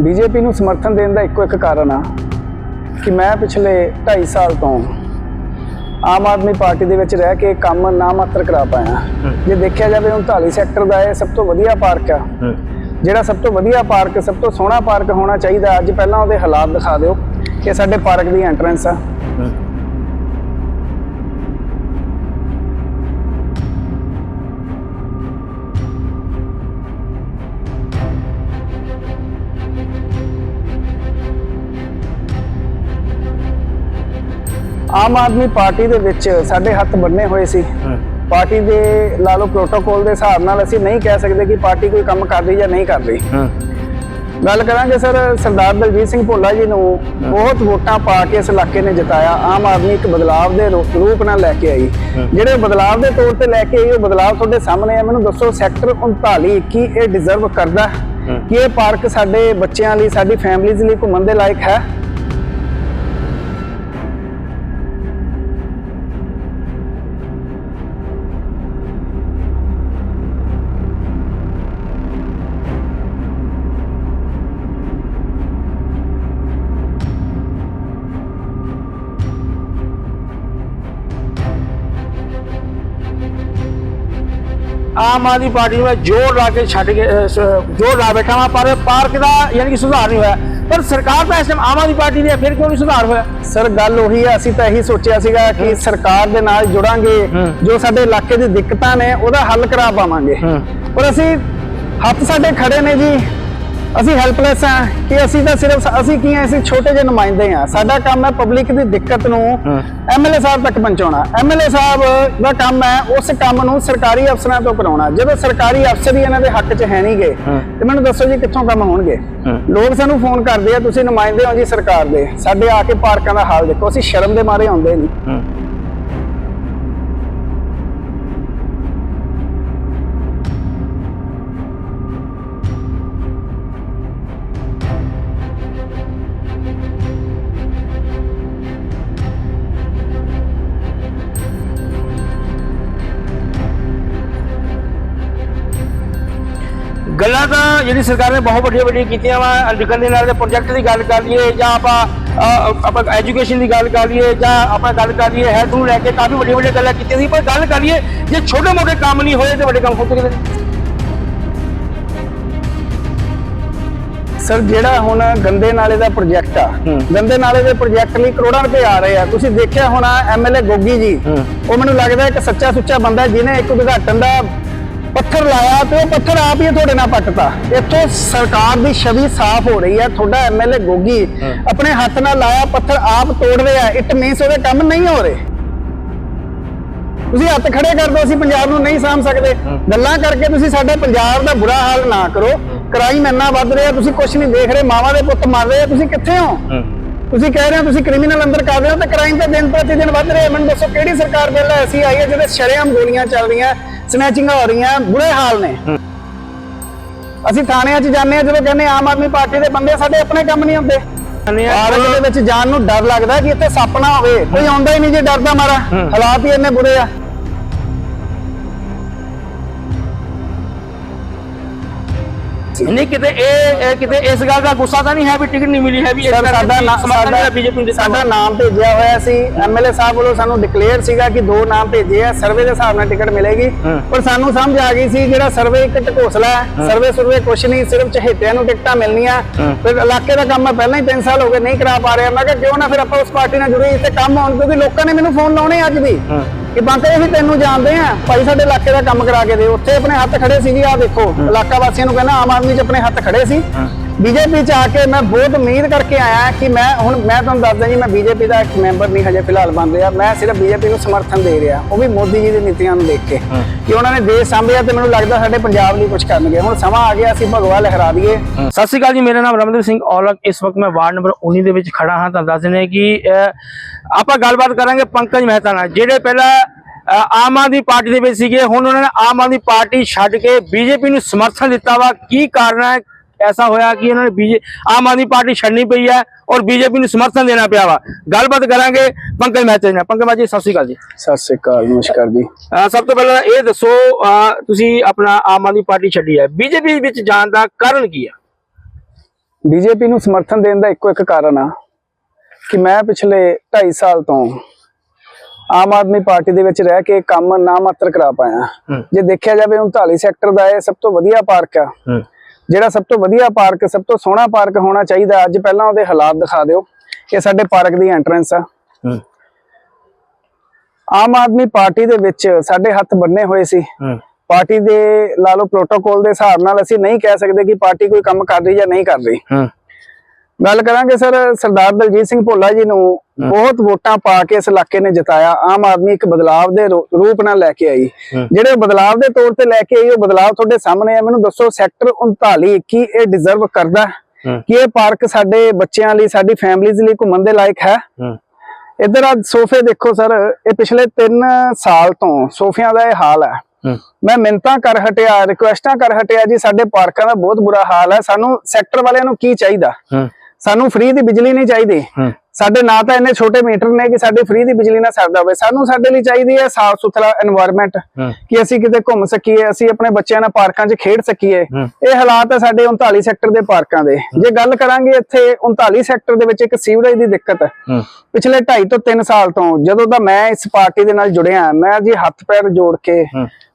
BJP ਨੂੰ ਸਮਰਥਨ ਦੇਣ ਦਾ ਇੱਕੋ ਇੱਕ ਕਾਰਨ ਆ ਕਿ ਮੈਂ ਪਿਛਲੇ 2.5 ਸਾਲ ਤੋਂ ਆਮ ਆਦਮੀ ਪਾਰਟੀ ਦੇ ਵਿੱਚ ਰਹਿ ਕੇ ਕੰਮ ਨਾ ਮਾਤਰ ਕਰਾ ਪਾਇਆ। ਜੇ ਦੇਖਿਆ ਜਾਵੇ 39 ਸੈਕਟਰ ਦਾ ਇਹ ਸਭ ਤੋਂ ਵਧੀਆ ਪਾਰਕ ਆ। ਜਿਹੜਾ ਸਭ ਤੋਂ ਵਧੀਆ ਪਾਰਕ ਸਭ ਤੋਂ ਸੋਹਣਾ ਪਾਰਕ ਹੋਣਾ ਚਾਹੀਦਾ ਅੱਜ ਪਹਿਲਾਂ ਉਹਦੇ ਹਾਲਾਤ ਦਿਖਾ ਦਿਓ ਕਿ ਸਾਡੇ ਪਾਰਕ ਦੀ ਐਂਟਰੈਂਸ ਆ। ਆਮ ਆਦਮੀ ਪਾਰਟੀ ਦੇ ਵਿੱਚ ਸਾਡੇ ਹੱਥ ਬੰਨੇ ਹੋਏ ਸੀ। ਪਾਰਟੀ ਦੇ ਲਾ ਲਓ ਪ੍ਰੋਟੋਕੋਲ ਦੇ ਹਿਸਾਬ ਨਾਲ ਅਸੀਂ ਨਹੀਂ ਕਹਿ ਸਕਦੇ ਕਿ ਪਾਰਟੀ ਕੋਈ ਕੰਮ ਕਰ ਰਹੀ ਜਾਂ ਨਹੀਂ ਕਰ ਰਹੀ ਗੱਲ ਕਰਾਂਗੇ ਸਰ ਸਰਦਾਰ ਦਲਜੀਤ ਸਿੰਘ ਭੋਲਾ ਜੀ ਨੂੰ। ਬਹੁਤ ਵੋਟਾਂ ਪਾ ਕੇ ਇਸ ਇਲਾਕੇ ਨੇ ਜਿਤਾਇਆ। ਆਮ ਆਦਮੀ ਇੱਕ ਬਦਲਾਵ ਦੇ ਰੂਪ ਨਾਲ ਲੈ ਕੇ ਆਈ। ਜਿਹੜੇ ਬਦਲਾਵ ਦੇ ਤੌਰ ਤੇ ਲੈ ਕੇ ਆਈ ਉਹ ਬਦਲਾਵ ਤੁਹਾਡੇ ਸਾਹਮਣੇ ਹੈ ਮੈਨੂੰ ਦੱਸੋ ਸੈਕਟਰ 39 ਕੀ ਇਹ ਡਿਜ਼ਰਵ ਕਰਦਾ? ਕਿ ਇਹ ਪਾਰਕ ਸਾਡੇ ਬੱਚਿਆਂ ਲਈ ਸਾਡੀ ਫੈਮਿਲੀਜ਼ ਲਈ ਘੁੰਮਣ ਦੇ ਲਾਇਕ ਹੈ? ਆਮ ਆਦਮੀ ਪਾਰਟੀ ਨੂੰ ਜ਼ੋਰ ਲਾ ਕੇ ਛੱਡ ਕੇ ਜ਼ੋਰ ਲਾ ਬੈਠਾ ਵਾਂ ਪਰ ਪਾਰਕ ਦਾ ਯਾਨੀ ਕਿ ਸੁਧਾਰ ਨਹੀਂ ਹੋਇਆ। ਪਰ ਸਰਕਾਰ ਤਾਂ ਇਸ ਟਾਈਮ ਆਮ ਆਦਮੀ ਪਾਰਟੀ ਦੀ ਹੈ ਫਿਰ ਕਿਉਂ ਨਹੀਂ ਸੁਧਾਰ ਹੋਇਆ? ਸਰ ਗੱਲ ਉਹੀ ਹੈ ਅਸੀਂ ਤਾਂ ਇਹੀ ਸੋਚਿਆ ਸੀਗਾ ਕਿ ਸਰਕਾਰ ਦੇ ਨਾਲ ਜੁੜਾਂਗੇ ਜੋ ਸਾਡੇ ਇਲਾਕੇ ਦੀ ਦਿੱਕਤਾਂ ਨੇ ਉਹਦਾ ਹੱਲ ਕਰਾ ਪਾਵਾਂਗੇ। ਪਰ ਅਸੀਂ ਹੱਥ ਸਾਡੇ ਖੜੇ ਨੇ ਜੀ। ਅਸੀਂ ਹੈਲਪਲੈਸ ਆ ਕਿ ਅਸੀਂ ਤਾਂ ਸਿਰਫ ਅਸੀਂ ਕੀ ਆ ਅਸੀਂ ਛੋਟੇ ਜਿਹੇ ਨੁਮਾਇੰਦੇ ਆ ਸਾਡਾ ਕੰਮ ਹੈ ਪਬਲਿਕ ਦੀ ਦਿੱਕਤ ਨੂੰ ਐਮਐਲਏ ਸਾਹਿਬ ਤੱਕ ਪਹੁੰਚਾਉਣਾ। ਐਮਐਲਏ ਸਾਹਿਬ ਦਾ ਕੰਮ ਹੈ ਉਸ ਕੰਮ ਨੂੰ ਸਰਕਾਰੀ ਅਫਸਰਾਂ ਤੋਂ ਕਰਾਉਣਾ। ਜਦੋਂ ਸਰਕਾਰੀ ਅਫਸਰ ਹੀ ਇਹਨਾਂ ਦੇ ਹੱਕ 'ਚ ਹੈ ਨਹੀਂਗੇ ਤੇ ਮੈਨੂੰ ਦੱਸੋ ਜੀ ਕਿੱਥੋਂ ਕੰਮ ਹੋਣਗੇ? ਲੋਕ ਸਾਨੂੰ ਫੋਨ ਕਰਦੇ ਆ ਤੁਸੀਂ ਨੁਮਾਇੰਦੇ ਹੋ ਜੀ ਸਰਕਾਰ ਦੇ। ਸਾਡੇ ਆ ਕੇ ਪਾਰਕਾਂ ਦਾ ਹਾਲ ਦੇਖੋ ਅਸੀਂ ਸ਼ਰਮ ਦੇ ਮਾਰੇ ਆਉਂਦੇ ਨਹੀਂ। ਗੱਲਾਂ ਤਾਂ ਜਿਹੜੀ ਸਰਕਾਰ ਨੇ ਬਹੁਤ ਵੱਡੀਆਂ ਵੱਡੀਆਂ ਕੀਤੀਆਂ ਵਾ ਅਲੀਗੜ੍ਹ ਦੇ ਨਾਲ ਦੇ ਪ੍ਰੋਜੈਕਟ ਦੀ ਗੱਲ ਕਰ ਲਈਏ ਜਾਂ ਆਪਾਂ ਆਪਾਂ ਐਜੂਕੇਸ਼ਨ ਦੀ ਗੱਲ ਕਰ ਲਈਏ ਜਾਂ ਆਪਾਂ ਗੱਲ ਕਰ ਲਈਏ ਹੈਲਥ ਨੂੰ ਲੈ ਕੇ ਕਾਫੀ ਵੱਡੀਆਂ ਵੱਡੀਆਂ ਗੱਲਾਂ ਕੀਤੀਆਂ ਸੀ ਪਰ ਗੱਲ ਕਰੀਏ ਜੇ ਛੋਟੇ ਮੋਟੇ ਕੰਮ ਨਹੀਂ ਹੋਏ ਤੇ ਵੱਡੇ ਕੰਮ ਹੋ ਸਕਦੇ ਸਰ ਜਿਹੜਾ ਹੁਣ ਗੰਦੇ ਨਾਲੇ ਦਾ ਪ੍ਰੋਜੈਕਟ ਆ ਗੰਦੇ ਨਾਲੇ ਦੇ ਪ੍ਰੋਜੈਕਟ ਲਈ ਕਰੋੜਾਂ ਰੁਪਏ ਆ ਰਹੇ ਆ। ਤੁਸੀਂ ਦੇਖਿਆ ਹੋਣਾ ਐਮਐਲਏ ਗੋਗੀ ਜੀ ਉਹ ਮੈਨੂੰ ਲੱਗਦਾ ਇੱਕ ਸੱਚਾ ਸੁੱਚਾ ਬੰਦਾ ਜਿਹਨੇ ਇੱਕ ਉਦਘਾਟਨ ਦਾ ਪੱਥਰ ਲਾਇਆ ਤੇ ਉਹ ਪੱਥਰ ਆਪ ਹੀ ਤੁਹਾਡੇ ਨਾਲ ਪੱਟਤਾ। ਇੱਥੋਂ ਸਰਕਾਰ ਦੀ ਛਵੀ ਸਾਫ਼ ਹੋ ਰਹੀ ਹੈ ਤੁਹਾਡਾ ਐਮਐਲਏ ਗੋਗੀ ਆਪਣੇ ਹੱਥ ਨਾਲ ਲਾਇਆ ਪੱਥਰ ਆਪ ਤੋੜ ਰਿਹਾ ਇਟ ਮੀਨਸ ਉਹਦੇ ਕੰਮ ਨਹੀਂ ਹੋ ਰਹੇ। ਤੁਸੀਂ ਹੱਥ ਖੜੇ ਕਰ ਦਿਓ ਅਸੀਂ ਪੰਜਾਬ ਨੂੰ ਨਹੀਂ ਸਾਂਭ ਸਕਦੇ। ਗੱਲਾਂ ਕਰਕੇ ਤੁਸੀਂ ਸਾਡੇ ਪੰਜਾਬ ਦਾ ਬੁਰਾ ਹਾਲ ਨਾ ਕਰੋ। ਕ੍ਰਾਈਮ ਇੰਨਾ ਵੱਧ ਰਿਹਾ ਤੁਸੀਂ ਕੁਝ ਨਹੀਂ ਦੇਖ ਰਹੇ ਮਾਵਾਂ ਦੇ ਪੁੱਤ ਮਰ ਰਹੇ ਤੁਸੀਂ ਕਿੱਥੇ ਹੋ। ਤੁਸੀਂ ਕਹਿ ਰਹੇ ਹੋ ਤੁਸੀਂ ਕ੍ਰਿਮੀਨਲ ਅੰਦਰ ਕਰ ਰਹੇ ਹੋ ਤੇ ਕ੍ਰਾਈਮ ਤਾਂ ਦਿਨ ਪ੍ਰਤੀ ਦਿਨ ਵੱਧ ਰਿਹਾ ਮੈਨੂੰ ਦੱਸੋ ਕਿਹੜੀ ਸਰਕਾਰ ਵੇਲੇ ਐਸੀ ਆਈ ਹੈ ਜਿਹਦੇ ਸ਼ਰੇਆਮ ਗੋਲੀਆਂ ਚੱਲ ਰਹੀਆਂ ਸਨੈਚਿੰਗਾਂ ਹੋ ਰਹੀਆਂ ਬੁਰੇ ਹਾਲ ਨੇ। ਅਸੀਂ ਥਾਣਿਆਂ 'ਚ ਜਾਂਦੇ ਆ ਜਦੋਂ ਕਹਿੰਦੇ ਆਮ ਆਦਮੀ ਪਾਰਟੀ ਦੇ ਬੰਦੇ ਸਾਡੇ ਆਪਣੇ ਕੰਮ ਨਹੀਂ ਹੁੰਦੇ। ਪਾਰਕ ਦੇ ਵਿੱਚ ਜਾਣ ਨੂੰ ਡਰ ਲੱਗਦਾ ਕਿ ਇੱਥੇ ਸੱਪ ਨਾ ਹੋਵੇ। ਕੋਈ ਆਉਂਦਾ ਹੀ ਨਹੀਂ ਜੇ ਡਰਦਾ ਮਾਰਾ ਹਾਲਾਤ ਹੀ ਇੰਨੇ ਬੁਰੇ ਆ। ਨਹੀਂ ਕਿਤੇ ਇਹ ਕਿਤੇ ਇਸ ਗੱਲ ਦਾ ਗੁੱਸਾ ਤਾਂ ਨਹੀਂ ਹੈ ਵੀ ਟਿਕਟ ਨਹੀਂ ਮਿਲੀ ਹੈ ਵੀ ਸਾਡਾ ਸਾਡਾ ਬੀਜੇਪੀ ਦਿੱਤਾ ਸਾਡਾ ਨਾਮ ਭੇਜਿਆ ਹੋਇਆ ਸੀ। ਐਮਐਲਏ ਸਾਹਿਬ ਵੱਲੋਂ ਸਾਨੂੰ ਡਿਕਲੇਅਰ ਸੀਗਾ ਕਿ ਦੋ ਨਾਮ ਭੇਜੇ ਆ ਸਰਵੇ ਦੇ ਹਿਸਾਬ ਨਾਲ ਟਿਕਟ ਮਿਲੇਗੀ। ਪਰ ਸਾਨੂੰ ਸਮਝ ਆ ਗਈ ਸੀ ਜਿਹੜਾ ਸਰਵੇ ਇੱਕ ਢਕੋਸਲਾ ਹੈ। ਸਰਵੇ ਸਰਵੇ ਕੁਛ ਨਹੀਂ ਸਿਰਫ ਚਹੇਤਿਆਂ ਨੂੰ ਟਿਕਟਾਂ ਮਿਲਣੀਆਂ। ਫਿਰ ਇਲਾਕੇ ਦਾ ਕੰਮ ਮੈਂ ਪਹਿਲਾਂ ਹੀ 3 ਸਾਲ ਹੋ ਗਏ ਨਹੀਂ ਕਰਾ ਪਾ ਰਿਹਾ। ਮੈਂ ਕਿਹਾ ਕਿਉਂ ਨਾ ਫਿਰ ਆਪਾਂ ਉਸ ਪਾਰਟੀ ਨਾਲ ਜੁੜੇ ਇੱਥੇ ਕੰਮ ਹੋਣ ਕਿਉਂਕਿ ਲੋਕਾਂ ਨੇ ਮੈਨੂੰ ਫੋਨ ਲਾਉਣੇ ਅੱਜ ਵੀ। ਕਿ ਬੰਕੇ ਵੀ ਤੈਨੂੰ ਜਾਣਦੇ ਆ। ਭਾਈ ਸਾਡੇ ਇਲਾਕੇ ਦਾ ਕੰਮ ਕਰਾ ਕੇ ਦੇ ਉੱਥੇ ਆਪਣੇ ਹੱਥ ਖੜੇ ਸੀ ਜੀ ਆਹ ਦੇਖੋ ਇਲਾਕਾ ਵਾਸੀਆਂ ਨੂੰ ਕਹਿੰਦਾ ਆਮ ਆਦਮੀ 'ਚ ਆਪਣੇ ਹੱਥ ਖੜੇ ਸੀ। ਬੀਜੇਪੀ 'ਚ ਆ ਕੇ ਮੈਂ ਬਹੁਤ ਉਮੀਦ ਕਰਕੇ ਆਇਆ ਕਿ ਮੈਂ ਹੁਣ ਮੈਂ ਤੁਹਾਨੂੰ ਦੱਸਦਾ ਜੀ ਮੈਂ ਬੀਜੇਪੀ ਦਾ ਇੱਕ ਮੈਂਬਰ ਨਹੀਂ ਹਜੇ ਫਿਲਹਾਲ ਬਣ ਰਿਹਾ। ਮੈਂ ਸਿਰਫ ਬੀਜੇਪੀ ਨੂੰ ਸਮਰਥਨ ਦੇ ਰਿਹਾ। ਉਹ ਵੀ ਮੋਦੀ ਜੀ ਦੀ ਨੀਤੀਆਂ ਨੂੰ ਦੇਖ ਕੇ ਕਿ ਉਹਨਾਂ ਨੇ ਦੇਸ਼ ਸੰਭਿਆ ਤੇ ਮੈਨੂੰ ਲੱਗਦਾ ਸਾਡੇ ਪੰਜਾਬ ਲਈ ਕੁਝ ਕਰਨਗੇ। ਹੁਣ ਸਮਾਂ ਆ ਗਿਆ ਅਸੀਂ ਭਗਵਾ ਲਹਿਰਾ ਦਈਏ। ਸਤਿ ਸ਼੍ਰੀ ਅਕਾਲ ਜੀ ਮੇਰਾ ਨਾਮ ਰਮਨਦੀਪ ਸਿੰਘ ਔਲਖ। ਇਸ ਵਕਤ ਮੈਂ ਵਾਰਡ ਨੰਬਰ 19 ਦੇ ਵਿੱਚ ਖੜਾ ਹਾਂ। ਤਾਂ ਦੱਸ ਦਿੰਦੇ ਕਿ ਆਪਾਂ ਗੱਲਬਾਤ ਕਰਾਂਗੇ ਪੰਕਜ ਮਹਿਤਾ ਨਾਲ ਜਿਹੜੇ ਪਹਿਲਾਂ ਆਮ ਆਦਮੀ ਪਾਰਟੀ ਦੇ ਵਿੱਚ ਸੀਗੇ। ਹੁਣ ਉਹਨਾਂ ਨੇ ਆਮ ਆਦਮੀ ਪਾਰਟੀ ਛੱਡ ਕੇ ਬੀਜੇਪੀ ਨੂੰ ਸਮਰਥਨ ਦਿੱਤਾ ਵਾ। ਕੀ ਕਾਰਨ ਹੈ? ਐਸਾ ਹੋਇਆ ਕਿ ਉਹਨਾਂ ਨੇ ਬੀਜੇ ਆਮ ਆਦਮੀ ਪਾਰਟੀ ਛੱਡਣੀ ਪਈ ਹੈ ਔਰ ਬੀਜੇਪੀ ਨੂੰ ਸਮਰਥਨ ਦੇਣਾ ਪਿਆ ਵਾ। ਗੱਲਬਾਤ ਕਰਾਂਗੇ ਪੰਕਜ ਮਹਿਤਾ ਜੀ ਨਾਲ। ਪੰਕਜ ਜੀ ਸਤਿ ਸ਼੍ਰੀ ਅਕਾਲ ਜੀ। ਸਤਿ ਸ੍ਰੀ ਅਕਾਲ ਨਮਸਕਾਰ ਜੀ। ਸਭ ਤੋਂ ਪਹਿਲਾਂ ਇਹ ਦੱਸੋ ਤੁਸੀਂ ਆਪਣਾ ਆਮ ਆਦਮੀ ਪਾਰਟੀ ਛੱਡੀ ਹੈ। ਬੀਜੇਪੀ ਵਿੱਚ ਜਾਣ ਦਾ ਕਾਰਨ ਕੀ ਹੈ ਬੀਜੇਪੀ ਨੂੰ ਸਮਰਥਨ ਦੇਣ ਦਾ ਇੱਕੋ ਇੱਕ ਕਾਰਨ ਆ ਕਿ ਮੈਂ ਪਿਛਲੇ 2.5 ਸਾਲ ਤੋਂ ਆਮ ਆਦਮੀ ਪਾਰਟੀ ਦੇ ਵਿੱਚ ਰਹਿ ਕੇ ਕੰਮ ਨਾ ਮਾਤਰ ਕਰਾ ਪਾਇਆ। ਜੇ ਦੇਖਿਆ ਜਾਵੇ 39 ਸੈਕਟਰ ਦਾ ਇਹ ਸਭ ਤੋਂ ਵਧੀਆ ਪਾਰਕ ਆ। ਜਿਹੜਾ ਸਭ ਤੋਂ ਵਧੀਆ ਪਾਰਕ ਸਭ ਤੋਂ ਸੋਹਣਾ ਪਾਰਕ ਹੋਣਾ ਚਾਹੀਦਾ ਅੱਜ ਪਹਿਲਾਂ ਉਹਦੇ ਹਾਲਾਤ ਦਿਖਾ ਦਿਓ। ਇਹ ਸਾਡੇ ਪਾਰਕ ਦੀ ਐਂਟਰੈਂਸ ਆ। ਆਮ ਆਦਮੀ ਪਾਰਟੀ ਦੇ ਵਿੱਚ ਸਾਡੇ ਹੱਥ ਬੰਨੇ ਹੋਏ ਸੀ। ਪਾਰਟੀ ਦੇ ਲਾ ਲਓ ਪ੍ਰੋਟੋਕਾਲ ਦੇ ਹਿਸਾਬ ਨਾਲ ਅਸੀਂ ਨਹੀਂ ਕਹਿ ਸਕਦੇ ਕਿ ਪਾਰਟੀ ਕੋਈ ਕੰਮ ਕਰ ਰਹੀ ਜਾਂ ਨਹੀਂ ਕਰ ਰਹੀ। ਗੱਲ ਕਰਾਂਗੇ ਸਰ ਸਰਦਾਰ ਦਲਜੀਤ ਸਿੰਘ ਭੋਲਾ ਜੀ ਨੂੰ। ਬਹੁਤ ਵੋਟਾਂ ਪਾ ਕੇ ਇਸ ਇਲਾਕੇ ਨੇ ਜਿਤਾਇਆ। ਆਮ ਆਦਮੀ ਇੱਕ ਬਦਲਾਵ ਦੇ ਰੂਪ ਨਾਲ ਲੈ ਕੇ ਆਈ। ਜਿਹੜੇ ਉਹ ਬਦਲਾਵ ਦੇ ਤੌਰ ਤੇ ਲੈ ਕੇ ਆਈ ਉਹ ਬਦਲਾਵ ਤੁਹਾਡੇ ਸਾਹਮਣੇ ਆ। ਮੈਨੂੰ ਦੱਸੋ ਸੈਕਟਰ 39 21 ਇਹ ਡਿਜ਼ਰਵ ਕਰਦਾ। ਕਿ ਇਹ ਪਾਰਕ ਸਾਡੇ ਬੱਚਿਆਂ ਲਈ ਸਾਡੀ ਫੈਮਿਲੀਜ਼ ਲਈ ਘੁੰਮਣ ਦੇ ਲਾਇਕ ਹੈ? ਇੱਧਰ ਆ ਸੋਫੇ ਦੇਖੋ ਸਰ ਇਹ ਪਿਛਲੇ 3 ਸਾਲ ਤੋਂ ਸੋਫਿਆਂ ਦਾ ਇਹ ਹਾਲ ਹੈ। ਮੈਂ ਮਿੰਤਾਂ ਕਰ ਹਟਿਆ ਰਿਕੁਐਸਟਾਂ ਕਰ ਹਟਿਆ ਜੀ ਸਾਡੇ ਪਾਰਕਾਂ ਦਾ ਬਹੁਤ ਬੁਰਾ ਹਾਲ ਹੈ। ਸਾਨੂੰ ਸੈਕਟਰ ਵਾਲਿਆਂ ਨੂੰ ਕੀ ਚਾਹੀਦਾ? ਸਾਨੂੰ ਫ੍ਰੀ ਦੀ ਬਿਜਲੀ ਨਹੀਂ ਚਾਹੀਦੀ। ਸਾਡੇ ਨਾ ਤਾਂ ਇੰਨੇ ਛੋਟੇ ਮੀਟਰ ਨੇ ਕਿ ਸਾਡੇ ਫ੍ਰੀ ਦੀ ਬਿਜਲੀ ਨਾਲ ਸਰਦਾ ਹੋਵੇ। ਸਾਨੂੰ ਸਾਡੇ ਲਈ ਚਾਹੀਦੀ ਹੈ ਸਾਫ਼ ਸੁਥਰਾ এনवायरमेंट ਕਿ ਅਸੀਂ ਕਿਤੇ ਘੁੰਮ ਸਕੀਏ ਅਸੀਂ ਆਪਣੇ ਬੱਚਿਆਂ ਨਾਲ ਪਾਰਕਾਂ 'ਚ ਖੇਡ ਸਕੀਏ। ਇਹ ਹਾਲਾਤ ਹੈ ਸਾਡੇ 39 ਸੈਕਟਰ ਦੇ ਪਾਰਕਾਂ ਦੇ। ਜੇ ਗੱਲ ਕਰਾਂਗੇ ਇੱਥੇ 39 ਸੈਕਟਰ ਦੇ ਵਿੱਚ ਇੱਕ ਸੀਵਰੇਜ ਦੀ ਦਿੱਕਤ। ਹੈ। ਪਿਛਲੇ 2.5 ਤੋਂ 3 ਸਾਲ ਤੋਂ ਜਦੋਂ ਦਾ ਮੈਂ ਇਸ ਪਾਰਟੀ ਦੇ ਨਾਲ ਜੁੜਿਆ ਮੈਂ ਜੀ ਹੱਥ ਪੈਰ ਜੋੜ ਕੇ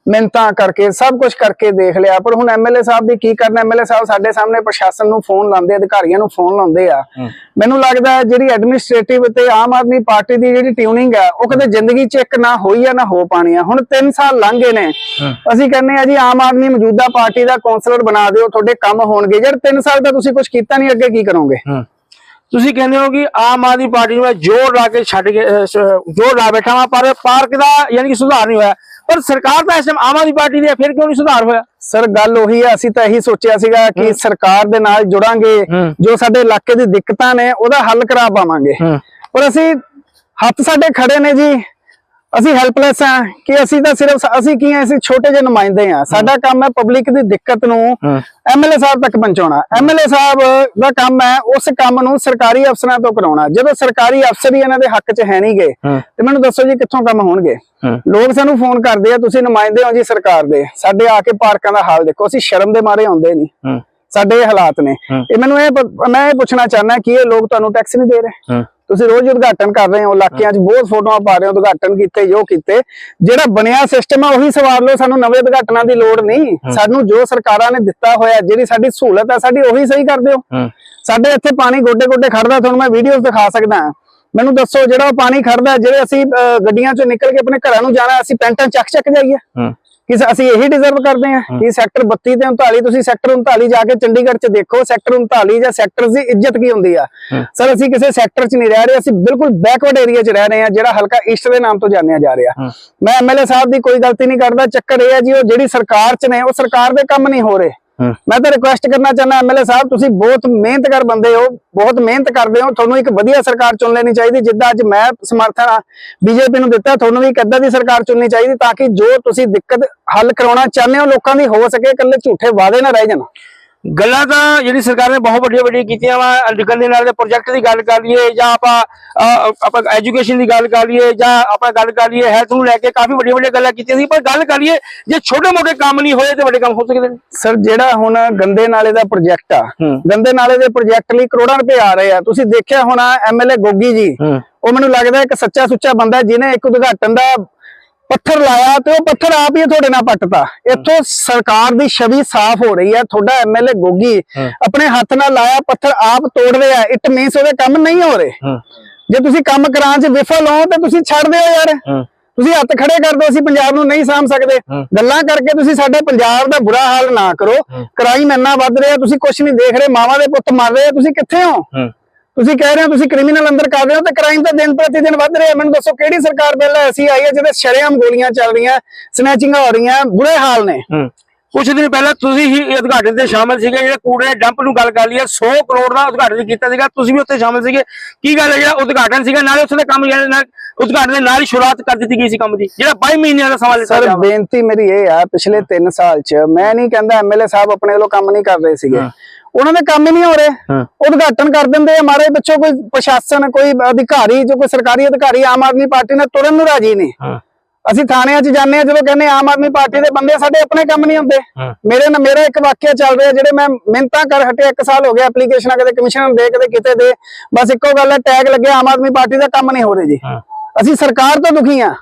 ਮਿੰਤਾਂ ਕਰਕੇ ਸਭ ਕੁਝ ਕਰਕੇ ਦੇਖ ਲਿਆ। ਪਰ ਹੁਣ ਐਮਐਲਏ ਸਾਹਿਬ ਵੀ ਕੀ ਕਰਨਾ? ਐਮਐਲਏ ਸਾਹਿਬ ਸਾਡੇ ਸਾਹਮਣੇ ਪ੍ਰਸ਼ਾਸਨ ਨੂੰ ਫੋਨ ਲਾਉਂਦੇ ਅਧਿਕਾਰੀਆਂ ਨੂੰ ਫੋਨ ਲਾਉਂਦੇ ਆ। ਹੂੰ। ਮੈਨੂੰ ਲੱਗਦਾ ਹੈ ਜਿਹੜੀ ਐਡਮਿਨਿਸਟ੍ਰੇਟਿਵ ਤੇ ਆਮ ਆਦਮੀ ਪਾਰਟੀ ਦੀ ਜਿਹੜੀ ਟਿਊਨਿੰਗ ਹੈ ਉਹ ਕਦੇ ਜ਼ਿੰਦਗੀ 'ਚ ਇੱਕ ਨਾ ਹੋਈ ਆ ਨਾ ਹੋ ਪਾਣੀ ਆ। ਹੁਣ 3 ਸਾਲ ਲੰਘ ਗਏ ਨੇ। ਹੂੰ। ਅਸੀਂ ਕਹਿੰਦੇ ਆ ਜੀ ਆਮ ਆਦਮੀ ਮੌਜੂਦਾ ਪਾਰਟੀ ਦਾ ਕੌਂਸਲਰ ਬਣਾ ਦਿਓ ਤੁਹਾਡੇ ਕੰਮ ਹੋਣਗੇ। ਯਾਰ 3 ਸਾਲ ਤਾਂ ਤੁਸੀਂ ਕੁਝ ਕੀਤਾ ਨਹੀਂ ਅੱਗੇ ਕੀ ਕਰੋਗੇ? ਹੂੰ। ਤੁਸੀਂ ਕਹਿੰਦੇ ਹੋ ਕਿ ਆਮ ਆਦਮੀ ਪਾਰਟੀ ਨੂੰ ਮੈਂ ਜ਼ੋਰ ਲਾ ਕੇ ਛੱਡ ਕੇ ਜ਼ੋਰ ਲਾ ਬੈਠਾ ਵਾਂ ਪਰ ਪਾਰਕ ਦਾ ਯਾਨੀ ਕਿ ਸੁਧਾਰ ਨਹੀਂ ਹੋਇਆ। ਪਰ ਸਰਕਾਰ ਤਾਂ ਇਸ ਟਾਈਮ ਆਮ ਆਦਮੀ ਪਾਰਟੀ ਦੀ ਹੈ ਫਿਰ ਕਿਉਂ ਨਹੀਂ ਸੁਧਾਰ ਹੋਇਆ? ਸਰ ਗੱਲ ਉਹੀ ਆ ਅਸੀਂ ਤਾਂ ਇਹੀ ਸੋਚਿਆ ਸੀਗਾ ਕਿ ਸਰਕਾਰ ਦੇ ਨਾਲ ਜੁੜਾਂਗੇ ਹੂੰ। ਜੋ ਸਾਡੇ ਇਲਾਕੇ ਦੀ ਦਿੱਕਤਾਂ ਨੇ ਉਹਦਾ ਹੱਲ ਕਰਾ ਪਾਵਾਂਗੇ। ਹੂੰ। ਪਰ ਅਸੀਂ ਹੱਥ ਸਾਡੇ ਖੜੇ ਨੇ ਜੀ। ਅਸੀਂ ਹੈਲਪਲੈਸ ਆ ਕਿ ਅਸੀਂ ਤਾਂ ਸਿਰਫ ਅਸੀਂ ਕੀ ਆ ਅਸੀਂ ਛੋਟੇ ਜਿਹੇ ਨੁਮਾਇੰਦੇ ਆ ਸਾਡਾ ਕੰਮ ਹੈ ਪਬਲਿਕ ਦੀ ਦਿੱਕਤ ਨੂੰ ਐਮਐਲਏ ਸਾਹਿਬ ਤੱਕ ਪਹੁੰਚਾਉਣਾ। ਐਮਐਲਏ ਸਾਹਿਬ ਦਾ ਕੰਮ ਹੈ ਉਸ ਕੰਮ ਨੂੰ ਸਰਕਾਰੀ ਅਫਸਰਾਂ ਤੋਂ ਕਰਾਉਣਾ। ਜਦੋਂ ਸਰਕਾਰੀ ਅਫਸਰ ਹੀ ਇਹਨਾਂ ਦੇ ਹੱਕ 'ਚ ਹੈ ਨਹੀਂ ਗਏ ਤੇ ਮੈਨੂੰ ਦੱਸੋ ਜੀ ਕਿੱਥੋਂ ਕੰਮ ਹੋਣਗੇ? ਲੋਕ ਸਾਨੂੰ ਫੋਨ ਕਰਦੇ ਆ ਤੁਸੀਂ ਨੁਮਾਇੰਦੇ ਹੋ ਜੀ ਸਰਕਾਰ ਦੇ। ਸਾਡੇ ਆ ਕੇ ਪਾਰਕਾਂ ਦਾ ਹਾਲ ਦੇਖੋ ਅਸੀਂ ਸ਼ਰਮ ਦੇ ਮਾਰੇ ਆਉਂਦੇ ਨਹੀਂ। ਸਾਡੇ ਹਾਲਾਤ ਨੇ। ਇਹ ਮੈਨੂੰ ਇਹ ਮੈਂ ਇਹ ਪੁੱਛਣਾ ਚਾਹੁੰਦਾ ਕਿ ਇਹ ਲੋਕ ਤੁਹਾਨੂੰ ਟੈਕਸ ਨਹੀਂ ਦੇ ਰਹੇ? ਤੁਸੀਂ ਰੋਜ਼ ਉਦਘਾਟਨ ਕਰ ਰਹੇ ਹੋ ਇਲਾਕਿਆਂ 'ਚ ਬਹੁਤ ਫੋਟੋਆਂ ਪਾ ਰਹੇ ਹੋ ਉਦਘਾਟਨ ਕੀਤੇ ਜੋ ਕੀਤੇ। ਜਿਹੜਾ ਬਣਿਆ ਸਿਸਟਮ ਆ ਉਹੀ ਸਵਾਰ ਲਓ ਸਾਨੂੰ ਨਵੇਂ ਉਦਘਾਟਨਾਂ ਦੀ ਲੋੜ ਨਹੀਂ। ਸਾਨੂੰ ਜੋ ਸਰਕਾਰਾਂ ਨੇ ਦਿੱਤਾ ਹੋਇਆ ਜਿਹੜੀ ਸਾਡੀ ਸਹੂਲਤ ਹੈ ਸਾਡੀ ਉਹੀ ਸਹੀ ਕਰ ਦਿਓ। ਹੂੰ। ਸਾਡੇ ਇੱਥੇ ਪਾਣੀ ਗੋਡੇ ਗੋਡੇ ਖੜਦਾ ਤੁਹਾਨੂੰ ਮੈਂ ਵੀਡੀਓਜ਼ ਦਿਖਾ ਸਕਦਾ। ਮੈਨੂੰ ਦੱਸੋ ਜਿਹੜਾ ਉਹ ਪਾਣੀ ਖੜਦਾ ਜਿਹੜੇ ਅਸੀਂ ਗੱਡੀਆਂ 'ਚੋਂ ਨਿਕਲ ਕੇ ਆਪਣੇ ਘਰਾਂ ਨੂੰ ਜਾਣਾ ਅਸੀਂ ਪੈਂਟਾਂ ਚੱਕ ਚੱਕ ਜਾਈਏ ਕਿ ਅਸੀਂ ਇਹੀ ਡਿਜ਼ਰਵ ਕਰਦੇ ਹਾਂ ਕਿ ਸੈਕਟਰ 32 ਤੇ 39 ਤੁਸੀਂ ਸੈਕਟਰ 39 ਜਾ ਕੇ ਚੰਡੀਗੜ੍ਹ 'ਚ ਦੇਖੋ ਸੈਕਟਰ 39 ਜਾਂ ਸੈਕਟਰਸ ਦੀ ਇੱਜ਼ਤ ਕੀ ਹੁੰਦੀ ਆ। ਸਰ ਅਸੀਂ ਕਿਸੇ ਸੈਕਟਰ 'ਚ ਨਹੀਂ ਰਹਿ ਰਹੇ ਅਸੀਂ ਬਿਲਕੁਲ ਬੈਕਵਰਡ ਏਰੀਆ 'ਚ ਰਹਿ ਰਹੇ ਹਾਂ ਜਿਹੜਾ ਹਲਕਾ ਈਸਟ ਦੇ ਨਾਮ ਤੋਂ ਜਾਣਿਆ ਜਾ ਰਿਹਾ। ਮੈਂ ਐਮਐਲਏ ਸਾਹਿਬ ਦੀ ਕੋਈ ਗਲਤੀ ਨਹੀਂ ਕਰਦਾ ਚੱਕਰ ਇਹ ਹੈ ਜੀ ਉਹ ਜਿਹੜੀ ਸਰਕਾਰ 'ਚ ਨੇ ਉਹ ਸਰਕਾਰ ਦੇ ਕੰਮ ਨਹੀਂ ਹੋ ਰਹੇ ਮੈਂ ਤਾਂ ਰਿਕੁਐਸਟ ਕਰਨਾ ਚਾਹੁੰਦਾ ਐਮਐਲਏ ਸਾਹਿਬ, ਤੁਸੀਂ ਬਹੁਤ ਮਿਹਨਤਗਰ ਬੰਦੇ ਹੋ, ਬਹੁਤ ਮਿਹਨਤ ਕਰਦੇ ਹੋ, ਤੁਹਾਨੂੰ ਇੱਕ ਵਧੀਆ ਸਰਕਾਰ ਚੁਣ ਲੈਣੀ ਚਾਹੀਦੀ, ਜਿੱਦਾਂ ਅੱਜ ਮੈਂ ਸਮਰਥਨ ਆ ਬੀਜੇਪੀ ਨੂੰ ਦਿੱਤਾ, ਤੁਹਾਨੂੰ ਵੀ ਇੱਕ ਏਦਾਂ ਦੀ ਸਰਕਾਰ ਚੁਣਨੀ ਚਾਹੀਦੀ, ਤਾਂ ਕਿ ਜੋ ਤੁਸੀਂ ਦਿੱਕਤ ਹੱਲ ਕਰਾਉਣਾ ਚਾਹੁੰਦੇ ਹੋ, ਲੋਕਾਂ ਦੀ ਹੋ ਸਕੇ, ਇਕੱਲੇ ਝੂਠੇ ਵਾਅਦੇ ਨਾ ਰਹਿ ਜਾਣ। ਗੱਲਾਂ ਤਾਂ ਜਿਹੜੀ ਸਰਕਾਰ ਨੇ ਬਹੁਤ ਵੱਡੀਆਂ ਵੱਡੀਆਂ ਕੀਤੀਆਂ ਵਾ ਨਿਕਲ ਦੇ ਨਾਲ ਦੇ ਪ੍ਰੋਜੈਕਟ ਦੀ ਗੱਲ ਕਰ ਲਈਏ ਜਾਂ ਆਪਾਂ ਆਪਾਂ ਐਜੂਕੇਸ਼ਨ ਦੀ ਗੱਲ ਕਰ ਲਈਏ ਜਾਂ ਆਪਾਂ ਗੱਲ ਕਰ ਲਈਏ ਹੈਲਥ ਨੂੰ ਲੈ ਕੇ ਕਾਫੀ ਵੱਡੀਆਂ ਵੱਡੀਆਂ ਗੱਲਾਂ ਕੀਤੀਆਂ ਸੀ ਪਰ ਗੱਲ ਕਰੀਏ ਜੇ ਛੋਟੇ ਮੋਟੇ ਕੰਮ ਨਹੀਂ ਹੋਏ ਤੇ ਵੱਡੇ ਕੰਮ ਹੋ ਸਕਦੇ ਨੇ। ਸਰ ਜਿਹੜਾ ਹੁਣ ਗੰਦੇ ਨਾਲੇ ਦਾ ਪ੍ਰੋਜੈਕਟ ਆ। ਗੰਦੇ ਨਾਲੇ ਦੇ ਪ੍ਰੋਜੈਕਟ ਲਈ ਕਰੋੜਾਂ ਰੁਪਏ ਆ ਰਹੇ ਆ। ਤੁਸੀਂ ਦੇਖਿਆ ਹੋਣਾ ਐਮਐਲਏ ਗੋਗੀ ਜੀ ਉਹ ਮੈਨੂੰ ਲੱਗਦਾ ਇੱਕ ਸੱਚਾ ਸੁੱਚਾ ਬੰਦਾ ਜਿਹਨੇ ਇੱਕ ਉਦਘਾਟਨ ਦਾ ਪੱਥਰ ਲਾਇਆ ਤੇ ਉਹ ਪੱਥਰ ਆਪ ਹੀ ਤੁਹਾਡੇ ਨਾਲ ਪੱਟਤਾ। ਇੱਥੋਂ ਸਰਕਾਰ ਦੀ ਛਵੀ ਸਾਫ਼ ਹੋ ਰਹੀ ਹੈ ਤੁਹਾਡਾ ਐਮਐਲਏ ਗੋਗੀ। ਆਪਣੇ ਹੱਥ ਨਾਲ ਲਾਇਆ ਪੱਥਰ ਆਪ ਤੋੜ ਰਿਹਾ ਇਟ ਮੀਨਸ ਉਹਦੇ ਕੰਮ ਨਹੀਂ ਹੋ ਰਹੇ। ਜੇ ਤੁਸੀਂ ਕੰਮ ਕਰਾਂ 'ਚ ਵਿਫਲ ਹੋ ਤੇ ਤੁਸੀਂ ਛੱਡ ਦਿਓ ਯਾਰ। ਤੁਸੀਂ ਹੱਥ ਖੜੇ ਕਰ ਦਿਓ ਅਸੀਂ ਪੰਜਾਬ ਨੂੰ ਨਹੀਂ ਸਾਂਭ ਸਕਦੇ। ਗੱਲਾਂ ਕਰਕੇ ਤੁਸੀਂ ਸਾਡੇ ਪੰਜਾਬ ਦਾ ਬੁਰਾ ਹਾਲ ਨਾ ਕਰੋ। ਕ੍ਰਾਈਮ ਇੰਨਾ ਵੱਧ ਰਿਹਾ ਤੁਸੀਂ ਕੁਝ ਨਹੀਂ ਦੇਖ ਰਹੇ ਮਾਵਾਂ ਦੇ ਪੁੱਤ ਮਰ ਰਹੇ ਤੁਸੀਂ ਕਿੱਥੇ ਹੂੰ। ਤੁਸੀਂ ਕਹਿ ਰਹੇ ਹੋ ਤੁਸੀਂ ਕ੍ਰਿਮੀਨਲ ਅੰਦਰ ਕਰ ਰਹੇ ਹੋ ਤੇ ਕ੍ਰਾਈਮ ਤਾਂ ਦਿਨ ਪ੍ਰਤੀ ਦਿਨ ਵੱਧ ਰਿਹਾ। ਮੈਨੂੰ ਦੱਸੋ ਕਿਹੜੀ ਸਰਕਾਰ ਪਹਿਲਾਂ ਐਸੀ ਆਈ ਹੈ ਜਿਹਦੇ ਸ਼ਰੇਆਮ ਗੋਲੀਆਂ ਚੱਲ ਰਹੀਆਂ ਸਨੈਚਿੰਗਾਂ ਹੋ ਰਹੀਆਂ, ਬੁਰੇ ਹਾਲ ਨੇ। ਕੁਝ ਦਿਨ ਪਹਿਲਾਂ ਤੁਸੀਂ ਹੀ ਉਦਘਾਟਨ ਤੇ ਸ਼ਾਮਲ ਸੀਗੇ ਜਿਹੜੇ ਕੂੜੇ ਦੇ ਡੰਪ ਨੂੰ ਗੱਲ ਕਰ ਲਈ ਹੈ 100 ਕਰੋੜ ਦਾ ਉਦਘਾਟਨ ਕੀਤਾ ਸੀਗਾ ਤੁਸੀਂ ਵੀ ਉੱਥੇ ਸ਼ਾਮਲ ਸੀਗੇ ਕੀ ਗੱਲ ਹੈ ਜਿਹੜਾ ਉਦਘਾਟਨ ਸੀਗਾ ਨਾਲੇ ਉੱਥੇ ਦਾ ਕੰਮ ਜਿਹੜਾ ਨਾਲ ਉਦਘਾਟਨ ਦੇ ਨਾਲ ਹੀ ਸ਼ੁਰੂਆਤ ਕਰ ਦਿੱਤੀ ਗਈ ਸੀ ਕੰਮ ਦੀ ਜਿਹੜਾ 22 ਮਹੀਨਿਆਂ ਦਾ ਸਮਾਂ ਸਰ। ਬੇਨਤੀ ਮੇਰੀ ਇਹ ਆ ਪਿਛਲੇ 3 ਸਾਲ ਚ ਮੈਂ ਨਹੀਂ ਕਹਿੰਦਾ ਐਮਐਲਏ ਸਾਹਿਬ ਆਪਣੇ ਵੱਲੋਂ ਕੰਮ ਨਹੀਂ ਕਰ ਰਹੇ ਸੀਗੇ। ਉਹਨਾਂ ਦੇ ਕੰਮ ਹੀ ਨਹੀਂ ਹੋ ਰਹੇ। ਉਦਘਾਟਨ ਕਰ ਦਿੰਦੇ ਆ ਮਾਰੇ ਪਿੱਛੋਂ ਕੋਈ ਪ੍ਰਸ਼ਾਸਨ ਕੋਈ ਅਧਿਕਾਰੀ ਜੋ ਕੋਈ ਸਰਕਾਰੀ ਅਧਿਕਾਰੀ ਆਮ ਆਦਮੀ ਪਾਰਟੀ ਨਾਲ ਤੁਰਨ ਨੂੰ ਰਾਜੀ ਨਹੀਂ ਅਸੀਂ ਥਾਣਿਆਂ 'ਚ ਜਾਂਦੇ ਆ ਜਦੋਂ ਕਹਿੰਦੇ ਆਮ ਆਦਮੀ ਪਾਰਟੀ ਦੇ ਬੰਦੇ ਸਾਡੇ ਆਪਣੇ ਕੰਮ ਨਹੀਂ ਹੁੰਦੇ। ਮੇਰੇ ਨਾਲ ਮੇਰਾ ਇੱਕ ਵਾਕਿਆ ਚੱਲ ਰਿਹਾ ਜਿਹੜੇ ਮੈਂ ਮਿਹਨਤਾਂ ਕਰ ਹਟਿਆ ਇੱਕ ਸਾਲ ਹੋ ਗਿਆ ਐਪਲੀਕੇਸ਼ਨਾਂ ਕਦੇ ਕਮਿਸ਼ਨਰ ਦੇ ਕਦੇ ਕਿਤੇ ਦੇ। ਬਸ ਇੱਕੋ ਗੱਲ ਹੈ ਟੈਗ ਲੱਗਿਆ ਆਮ ਆਦਮੀ ਪਾਰਟੀ ਦਾ ਕੰਮ ਨਹੀਂ ਹੋ ਰਿਹਾ ਜੀ। ਅਸੀਂ ਸਰਕਾਰ ਤੋਂ ਦੁਖੀ ਆ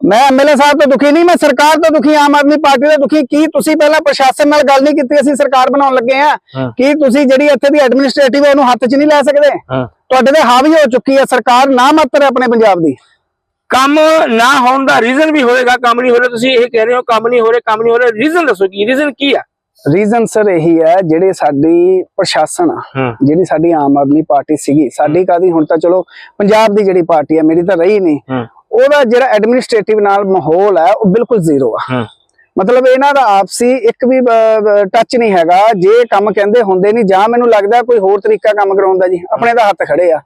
ਮੈਂ ਐਮਐਲਏ ਸਾਹਿਬ ਤੋਂ ਦੁਖੀ ਨਹੀਂ ਮੈਂ ਸਰਕਾਰ ਤੋਂ ਦੁਖੀ ਆਮ ਆਦਮੀ ਪਾਰਟੀ ਤੋਂ ਦੁਖੀ। ਕੀ ਤੁਸੀਂ ਪਹਿਲਾਂ ਪ੍ਰਸ਼ਾਸਨ ਨਾਲ ਗੱਲ ਨਹੀਂ ਕੀਤੀ ਅਸੀਂ ਸਰਕਾਰ ਬਣਾਉਣ ਲੱਗੇ ਆ। ਕੀ ਤੁਸੀਂ ਜਿਹੜੀ ਇੱਥੇ ਦੀ ਐਡਮਿਨਿਸਟ੍ਰੇਟਿਵ ਹੈ ਉਹਨੂੰ ਹੱਥ 'ਚ ਨਹੀਂ ਲੈ ਸਕਦੇ? ਤੁਹਾਡੇ ਤੇ ਹਾਵੀ ਹੋ ਚੁੱਕੀ ਹੈ ਸਰਕਾਰ ਨਾ ਮਾਤਰ ਆਪਣੇ ਪੰਜਾਬ ਦੀ। ਕੰਮ ਨਾ ਹੋਣ ਦਾ ਰੀਜ਼ਨ ਵੀ ਹੋਏਗਾ ਕੰਮ ਨਹੀਂ ਹੋ ਰਿਹਾ ਤੁਸੀਂ ਇਹ ਕਹਿ ਰਹੇ ਹੋ ਕੰਮ ਨਹੀਂ ਹੋ ਰਿਹਾ ਕੰਮ ਨਹੀਂ ਹੋ ਰਿਹਾ ਰੀਜ਼ਨ ਦੱਸੋ ਕੀ ਰੀਜ਼ਨ ਕੀ ਆ? ਰੀਜ਼ਨ ਸਰ ਇਹੀ ਹੈ ਜਿਹੜੇ ਸਾਡੀ ਪ੍ਰਸ਼ਾਸਨ ਆ ਜਿਹੜੀ ਸਾਡੀ ਆਮ ਆਦਮੀ ਪਾਰਟੀ ਸੀਗੀ ਸਾਡੀ ਕਾਦੀ ਹੁਣ ਤਾਂ ਚਲੋ ਪੰਜਾਬ ਦੀ ਜਿਹੜੀ ਪਾਰਟੀ ਹੈ ਮੇਰੀ ਤਾਂ ਰਹੀ ਨਹੀਂ। ਉਹਦਾ ਜਿਹੜਾ ਐਡਮਿਨਿਸਟ੍ਰੇਟਿਵ ਨਾਲ ਮਾਹੌਲ ਹੈ ਉਹ ਬਿਲਕੁਲ ਜ਼ੀਰੋ ਆ। ਮਤਲਬ ਇਹਨਾਂ ਦਾ ਆਪਸੀ ਇੱਕ ਵੀ ਟੱਚ ਨਹੀਂ ਹੈਗਾ ਜੇ ਕੰਮ ਕਹਿੰਦੇ ਹੁੰਦੇ ਨਹੀਂ ਜਾਂ ਮੈਨੂੰ ਲੱਗਦਾ ਕੋਈ ਹੋਰ ਤਰੀਕਾ ਕੰਮ ਕਰਾਉਣ ਦਾ ਜੀ ਆਪਣੇ ਦਾ ਹੱਥ ਖੜੇ ਆ।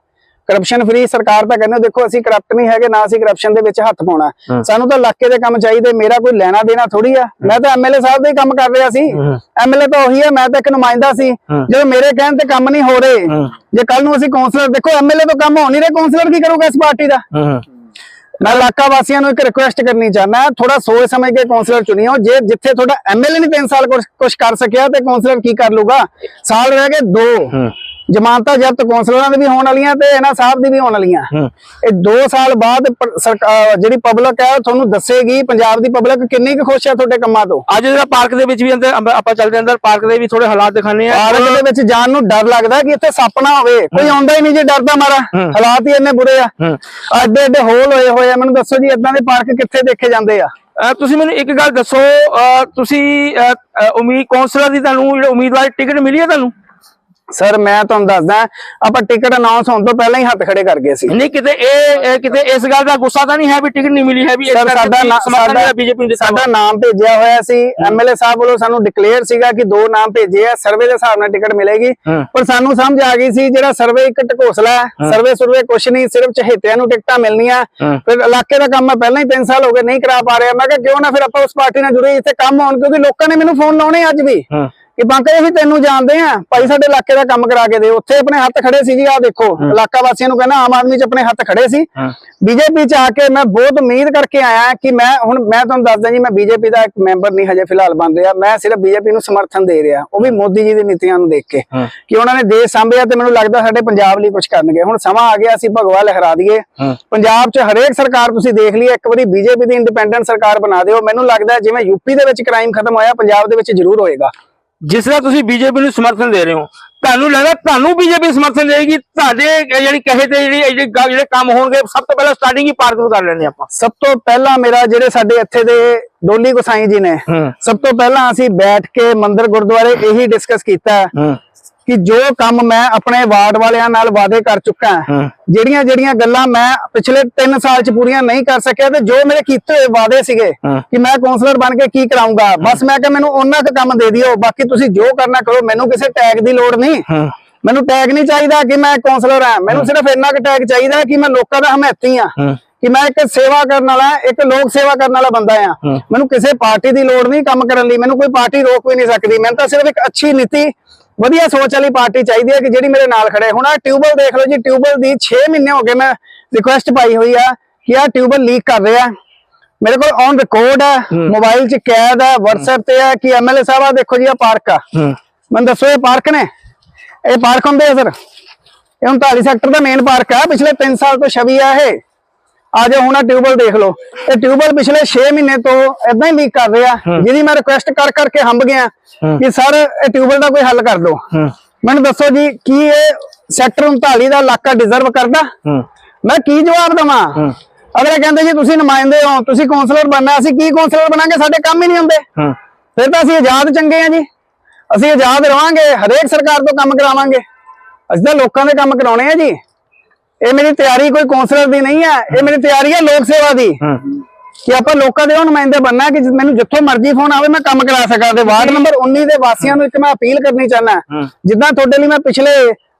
ਕਰਪਸ਼ਨ ਫ੍ਰੀ ਸਰਕਾਰ ਤਾਂ ਕਹਿੰਦੇ ਦੇਖੋ ਅਸੀਂ ਕਰਪਟ ਨਹੀਂ ਹੈਗੇ ਨਾ ਅਸੀਂ ਕਰਪਸ਼ਨ ਦੇ ਵਿੱਚ ਹੱਥ ਪਾਉਣਾ। ਸਾਨੂੰ ਤਾਂ ਇਲਾਕੇ ਦੇ ਕੰਮ ਚਾਹੀਦੇ ਮੇਰਾ ਕੋਈ ਲੈਣਾ ਦੇਣਾ ਥੋੜੀ ਆ। ਮੈਂ ਤਾਂ ਐਮਐਲਏ ਸਾਹਿਬ ਦਾ ਕੰਮ ਕਰ ਰਿਹਾ ਸੀ। ਐਮਐਲਏ ਤਾਂ ਉਹੀ ਆ ਮੈਂ ਤਾਂ ਇੱਕ ਨੁਮਾਇੰਦਾ ਸੀ। ਜਦੋਂ ਮੇਰੇ ਕਹਿਣ ਤੇ ਕੰਮ ਨਹੀਂ ਹੋ ਰਹੇ। ਜੇ ਕੱਲ ਨੂੰ ਅਸੀਂ ਕਾਉਂਸਲਰ ਦੇਖੋ ਐਮਐਲਏ ਤੋਂ ਕੰਮ ਹੋ ਨਹੀਂ ਰਹੇ ਕਾਉਂਸਲਰ ਕੀ ਕਰੂਗਾ ਇਸ ਪਾਰਟੀ ਦਾ? ਮੈਂ ਇਲਾਕਾ ਵਾਸੀਆਂ ਨੂੰ ਇੱਕ ਰਿਕੁਐਸਟ ਕਰਨੀ ਚਾਹੁੰਦਾ ਥੋੜਾ ਸੋਚ ਸਮਝ ਕੇ ਕਾਉਂਸਲਰ ਚੁਣਿਓ ਜੇ ਜਿੱਥੇ ਤੁਹਾਡਾ ਐਮਐਲਏ ਨਹੀਂ 3 ਸਾਲ ਕੁਝ ਕਰ ਸਕਿਆ ਤੇ ਕਾਉਂਸਲਰ ਕੀ ਕਰ ਲੂਗਾ ਸਾਲ ਰਹਿ ਗਏ 2 ਹੂੰ। ਜ਼ਮਾਨਤਾਂ ਜ਼ਬਤ ਕਾਉਂਸਲਰਾਂ ਦੀ ਵੀ ਹੋਣ ਵਾਲੀਆਂ ਤੇ ਇਹਨਾਂ ਸਾਹਿਬ ਦੀ ਵੀ ਹੋਣ ਵਾਲੀਆਂ। ਇਹ 2 ਸਾਲ ਬਾਅਦ ਜਿਹੜੀ ਪਬਲਿਕ ਹੈ ਤੁਹਾਨੂੰ ਦੱਸੇਗੀ ਪੰਜਾਬ ਦੀ ਪਬਲਿਕ ਕਿੰਨੀ ਕੁ ਖੁਸ਼ ਹੈ ਤੁਹਾਡੇ ਕੰਮਾਂ ਤੋਂ। ਅੱਜ ਜਿਹੜਾ ਪਾਰਕ ਦੇ ਵਿੱਚ ਵੀ ਅੰਦਰ ਆਪਾਂ ਚੱਲਦੇ ਅੰਦਰ ਪਾਰਕ ਦੇ ਵੀ ਥੋੜੇ ਹਾਲਾਤ ਦਿਖਾਣੇ ਆ ਪਾਰਕ ਦੇ ਵਿੱਚ ਜਾਣ ਨੂੰ ਡਰ ਲੱਗਦਾ ਕਿ ਇੱਥੇ ਸੱਪ ਨਾ ਹੋਵੇ। ਕੋਈ ਆਉਂਦਾ ਹੀ ਨਹੀਂ ਜੇ ਡਰਦਾ ਮਾਰਾ। ਹਾਲਾਤ ਹੀ ਇੰਨੇ ਬੁਰੇ ਆ। ਐਡੇ ਐਡੇ ਹੋਲ ਹੋਏ ਹੋਏ ਆ। ਮੈਨੂੰ ਦੱਸੋ ਜੀ ਇਦਾਂ ਦੇ ਪਾਰਕ ਕਿੱਥੇ ਦੇਖੇ ਜਾਂਦੇ ਆ? ਤੁਸੀਂ ਮੈਨੂੰ ਇੱਕ ਗੱਲ ਦੱਸੋ ਤੁਸੀਂ ਉਮੀਦ ਕੌਂਸਲਰ ਦੀ ਤੁਹਾਨੂੰ ਜਿਹੜੇ ਉਮੀਦਵਾਰ ਟਿਕਟ ਮਿਲੀ ਹੈ ਤੁਹਾਨੂੰ? ਸਰ ਮੈਂ ਤੁਹਾਨੂੰ ਦੱਸਦਾ ਆਪਾਂ ਟਿਕਟ ਅਨਾਉਂਸ ਹੋਣ ਤੋਂ ਪਹਿਲਾਂ ਹੀ ਹੱਥ ਖੜੇ ਕਰ ਗਏ ਸੀ। ਨਹੀਂ ਕਿਤੇ ਇਹ ਕਿਤੇ ਇਸ ਗੱਲ ਦਾ ਗੁੱਸਾ ਤਾਂ ਨਹੀਂ ਹੈ ਵੀ ਟਿਕਟ ਨਹੀਂ ਮਿਲੀ ਹੈ ਵੀ ਸਾਡਾ ਸਾਡਾ ਬੀਜੇਪੀ ਨੂੰ ਸਾਡਾ ਨਾਮ ਭੇਜਿਆ ਹੋਇਆ ਸੀ। ਐਮਐਲਏ ਸਾਹਿਬ ਵੱਲੋਂ ਸਾਨੂੰ ਡਿਕਲੇਅਰ ਸੀਗਾ ਕਿ ਦੋ ਨਾਮ ਭੇਜੇ ਆ ਸਰਵੇ ਦੇ ਹਿਸਾਬ ਨਾਲ ਟਿਕਟ ਮਿਲੇਗੀ। ਪਰ ਸਾਨੂੰ ਸਮਝ ਆ ਗਈ ਸੀ ਜਿਹੜਾ ਸਰਵੇ ਇੱਕ ਢਕੋਸਲਾ ਹੈ ਸਰਵੇ ਸਰਵੇ ਕੁਛ ਨਹੀਂ ਸਿਰਫ ਚਹੇਤਿਆਂ ਨੂੰ ਟਿਕਟਾਂ ਮਿਲਣੀਆਂ। ਫਿਰ ਇਲਾਕੇ ਦਾ ਕੰਮ ਮੈਂ ਪਹਿਲਾਂ ਹੀ 3 ਸਾਲ ਹੋ ਗਏ ਨਹੀਂ ਕਰਾ ਪਾ ਰਿਹਾ। ਮੈਂ ਕਿਹਾ ਕਿਉਂ ਨਾ ਫਿਰ ਆਪਾਂ ਉਸ ਪਾਰਟੀ ਨਾਲ ਜੁੜੇ ਜਿੱਥੇ ਕੰਮ ਹੋਣ ਕਿਉਂਕਿ ਲੋਕਾਂ ਨੇ ਮੈਨੂੰ ਫੋਨ ਲਾਉਣੇ ਅੱਜ ਵੀ। ਕਿ ਪੰਕਜ ਅਸੀਂ ਤੈਨੂੰ ਜਾਣਦੇ ਆ। ਭਾਈ ਸਾਡੇ ਇਲਾਕੇ ਦਾ ਕੰਮ ਕਰਾ ਕੇ ਦੇ। ਉੱਥੇ ਆਪਣੇ ਹੱਥ ਖੜੇ ਸੀ ਜੀ ਆਹ ਦੇਖੋ ਇਲਾਕਾ ਵਾਸੀਆਂ ਨੂੰ ਕਹਿੰਦਾ ਆਮ ਆਦਮੀ ਚ ਆਪਣੇ ਹੱਥ ਖੜੇ ਸੀ। ਬੀਜੇਪੀ ਚ ਆ ਕੇ ਮੈਂ ਬਹੁਤ ਉਮੀਦ ਕਰਕੇ ਆਇਆ ਕਿ ਮੈਂ ਹੁਣ ਮੈਂ ਤੁਹਾਨੂੰ ਦੱਸਦਾ ਜੀ ਮੈਂ ਬੀਜੇਪੀ ਦਾ ਇੱਕ ਮੈਂਬਰ ਨਹੀਂ ਹਜੇ ਫਿਲਹਾਲ ਬਣ ਰਿਹਾ। ਮੈਂ ਸਿਰਫ ਬੀਜੇਪੀ ਨੂੰ ਸਮਰਥਨ ਦੇ ਰਿਹਾ। ਉਹ ਵੀ ਮੋਦੀ ਜੀ ਦੀ ਨੀਤੀਆਂ ਨੂੰ ਦੇਖ ਕੇ ਕਿ ਉਹਨਾਂ ਨੇ ਦੇਸ਼ ਸੰਭਿਆ ਤੇ ਮੈਨੂੰ ਲੱਗਦਾ ਸਾਡੇ ਪੰਜਾਬ ਲਈ ਕੁਝ ਕਰਨਗੇ। ਹੁਣ ਸਮਾਂ ਆ ਗਿਆ ਅਸੀਂ ਭਗਵਾ ਲਹਿਰਾ ਦਈਏ। ਪੰਜਾਬ 'ਚ ਹਰੇਕ ਸਰਕਾਰ ਤੁਸੀਂ ਦੇਖ ਲਈ ਇੱਕ ਵਾਰੀ ਬੀਜੇਪੀ ਦੀ ਇੰਡੀਪੈਂਡੈਂਟ ਸਰਕਾਰ ਬਣਾ ਦਿਓ। ਮੈਨੂੰ ਲੱਗਦਾ ਜਿਵੇਂ ਯੂਪੀ ਦੇ ਵਿੱਚ ਕ੍ਰਾਈਮ ਖਤਮ ਹੋਇਆ ਪੰਜਾਬ ਦੇ ਵਿੱਚ ਜ਼ਰੂਰ ਹੋਏਗਾ। ਜਿਸ ਤਰ੍ਹਾਂ ਤੁਸੀਂ ਬੀਜੇਪੀ ਨੂੰ ਸਮਰਥਨ ਦੇ ਰਹੇ ਹੋ ਤੁਹਾਨੂੰ ਲੱਗਦਾ ਤੁਹਾਨੂੰ ਬੀਜੇਪੀ ਸਮਰਥਨ ਦੇਗੀ ਤੁਹਾਡੇ ਜਿਹੜੀ ਕਹੇ ਤੇ ਜਿਹੜੀ ਜਿਹੜੀ ਕੰਮ ਹੋਣਗੇ ਸਭ ਤੋਂ ਪਹਿਲਾਂ ਸਟਾਰਟਿੰਗ ਹੀ ਪਾਰਕ ਤੋਂ ਕਰ ਲੈਣੇ ਆਪਾਂ। ਸਭ ਤੋਂ ਪਹਿਲਾਂ ਮੇਰਾ ਜਿਹੜੇ ਸਾਡੇ ਇੱਥੇ ਦੇ ਡੋਲੀ ਗੁਸਾਈ ਜੀ ਨੇ ਸਭ ਤੋਂ ਪਹਿਲਾਂ ਅਸੀਂ ਬੈਠ ਕੇ ਮੰਦਿਰ ਗੁਰਦੁਆਰੇ ਇਹੀ ਡਿਸਕਸ ਕੀਤਾ। ਕਿ ਜੋ ਕੰਮ ਮੈਂ ਆਪਣੇ ਵਾਰਡ ਵਾਲਿਆਂ ਨਾਲ ਵਾਅਦੇ ਕਰ ਚੁੱਕਾ ਹਾਂ ਜਿਹੜੀਆਂ ਜਿਹੜੀਆਂ ਗੱਲਾਂ ਮੈਂ ਪਿਛਲੇ 3 ਸਾਲ ਚ ਪੂਰੀਆਂ ਨਹੀਂ ਕਰ ਸਕਿਆ ਤੇ ਜੋ ਮੇਰੇ ਕੀਤੇ ਹੋਏ ਵਾਅਦੇ ਸੀਗੇ। ਕਿ ਮੈਂ ਕਾਉਂਸਲਰ ਬਣ ਕੇ ਕੀ ਕਰਾਉਂਗਾ ਬਸ ਮੈਂ ਕਿਹਾ ਮੈਨੂੰ ਉਹਨਾਂ ਕੁ ਕੰਮ ਦੇ ਦਿਓ ਬਾਕੀ ਤੁਸੀਂ ਜੋ ਕਰਨਾ ਕਰੋ ਮੈਨੂੰ ਕਿਸੇ ਟੈਗ ਦੀ ਲੋੜ ਨਹੀਂ। ਮੈਨੂੰ ਟੈਗ ਨਹੀਂ ਚਾਹੀਦਾ ਕਿ ਮੈਂ ਕਾਉਂਸਲਰ ਹਾਂ ਮੈਨੂੰ ਸਿਰਫ ਇੰਨਾ ਕੁ ਟੈਗ ਚਾਹੀਦਾ ਕਿ ਮੈਂ ਲੋਕਾਂ ਦਾ ਹਮੈਤੀ ਹਾਂ ਕਿ ਮੈਂ ਇੱਕ ਸੇਵਾ ਕਰਨ ਵਾਲਾ ਇੱਕ ਲੋਕ ਸੇਵਾ ਕਰਨ ਵਾਲਾ ਬੰਦਾ ਆ। ਮੈਨੂੰ ਕਿਸੇ ਪਾਰਟੀ ਦੀ ਲੋੜ ਨਹੀਂ ਕੰਮ ਕਰਨ ਲਈ ਮੈਨੂੰ ਕੋਈ ਪਾਰਟੀ ਰੋਕ ਵੀ ਨਹੀਂ ਸਕਦੀ। ਮੈਨੂੰ ਤਾਂ ਸਿਰਫ ਇੱਕ ਅੱਛੀ ਨੀਤੀ ਵਧੀਆ ਸੋਚ ਵਾਲੀ ਪਾਰਟੀ ਚਾਹੀਦੀ ਹੈ ਕਿ ਜਿਹੜੀ ਮੇਰੇ ਨਾਲ ਖੜੇ ਹੁਣ ਆ ਟਿਊਬਲ ਦੇਖ ਲਓ ਜੀ ਟਿਊਬਲ ਦੀ 6 ਮਹੀਨੇ ਹੋ ਗਏ ਮੈਂ ਰਿਕੁਐਸਟ ਪਾਈ ਹੋਈ ਆ ਕਿ ਆ ਟਿਊਬਲ ਲੀਕ ਕਰ ਰਿਹਾ। ਮੇਰੇ ਕੋਲ ਔਨ ਰਿਕਾਰਡ ਹੈ। ਮੋਬਾਈਲ 'ਚ ਕੈਦ ਹੈ WhatsApp ਤੇ ਹੈ ਕਿ ਐਮਐਲਏ ਸਾਹਿਬ ਆ ਦੇਖੋ ਜੀ ਆ ਪਾਰਕ ਆ। ਮੈਨੂੰ ਦੱਸੋ ਇਹ ਪਾਰਕ ਨੇ? ਇਹ ਪਾਰਕ ਹੁੰਦੇ ਆ ਸਰ? ਇਹ 39 ਸੈਕਟਰ ਦਾ ਮੇਨ ਪਾਰਕ ਆ। ਪਿਛਲੇ 3 ਸਾਲ ਤੋਂ ਛਵੀ ਆ ਇਹ। ਆ ਜਾਓ ਹੁਣ ਆ ਟਿਊਬਲ ਦੇਖ ਲਓ। ਇਹ ਟਿਊਬਲ ਪਿਛਲੇ 6 ਮਹੀਨੇ ਤੋਂ ਇਦਾਂ ਹੀ ਲੀਕ ਕਰ ਰਿਹਾ। ਜਿਹਦੀ ਮੈਂ ਰਿਕੁਐਸਟ ਕਰ ਕਰਕੇ ਹੰਬ ਗਿਆ ਕਿ ਸਰ ਇਹ ਟਿਊਬਲ ਦਾ ਕੋਈ ਹੱਲ ਕਰ ਦਿਓ। ਮੈਨੂੰ ਦੱਸੋ ਜੀ ਕੀ ਇਹ ਸੈਕਟਰ 39 ਦਾ ਇਲਾਕਾ ਡਿਜ਼ਰਵ ਕਰਦਾ? ਮੈਂ ਕੀ ਜਵਾਬ ਦਵਾਂ? ਅਗਲੇ ਕਹਿੰਦੇ ਜੀ ਤੁਸੀਂ ਨੁਮਾਇੰਦੇ ਹੋ ਤੁਸੀਂ ਕਾਉਂਸਲਰ ਬਣਨਾ ਅਸੀਂ ਕੀ ਕਾਉਂਸਲਰ ਬਣਾਂਗੇ? ਸਾਡੇ ਕੰਮ ਹੀ ਨਹੀਂ ਹੁੰਦੇ। ਫਿਰ ਤਾਂ ਅਸੀਂ ਆਜ਼ਾਦ ਚੰਗੇ ਆ ਜੀ। ਅਸੀਂ ਆਜ਼ਾਦ ਰਵਾਂਗੇ ਹਰੇਕ ਸਰਕਾਰ ਤੋਂ ਕੰਮ ਕਰਾਵਾਂਗੇ। ਅਸੀਂ ਤਾਂ ਲੋਕਾਂ ਦੇ ਕੰਮ ਕਰਾਉਣੇ ਆ ਜੀ। ਇਹ ਮੇਰੀ ਤਿਆਰੀ ਕੋਈ ਕਾਉਂਸਲਰ ਦੀ ਨਹੀਂ ਹੈ ਇਹ ਮੇਰੀ ਤਿਆਰੀ ਹੈ ਲੋਕ ਸੇਵਾ ਦੀ। ਕਿ ਆਪਾਂ ਲੋਕਾਂ ਦੇ ਉਹ ਨੁਮਾਇੰਦੇ ਬਣਨਾ ਕਿ ਮੈਨੂੰ ਜਿੱਥੋਂ ਮਰਜ਼ੀ ਫੋਨ ਆਵੇ ਮੈਂ ਕੰਮ ਕਰਾ ਸਕਾਂ ਤੇ। ਵਾਰਡ ਨੰਬਰ 19 ਦੇ ਵਾਸੀਆਂ ਨੂੰ ਇੱਕ ਮੈਂ ਅਪੀਲ ਕਰਨੀ ਚਾਹੁੰਦਾ। ਹੂੰ। ਜਿੱਦਾਂ ਤੁਹਾਡੇ ਲਈ ਮੈਂ ਪਿਛਲੇ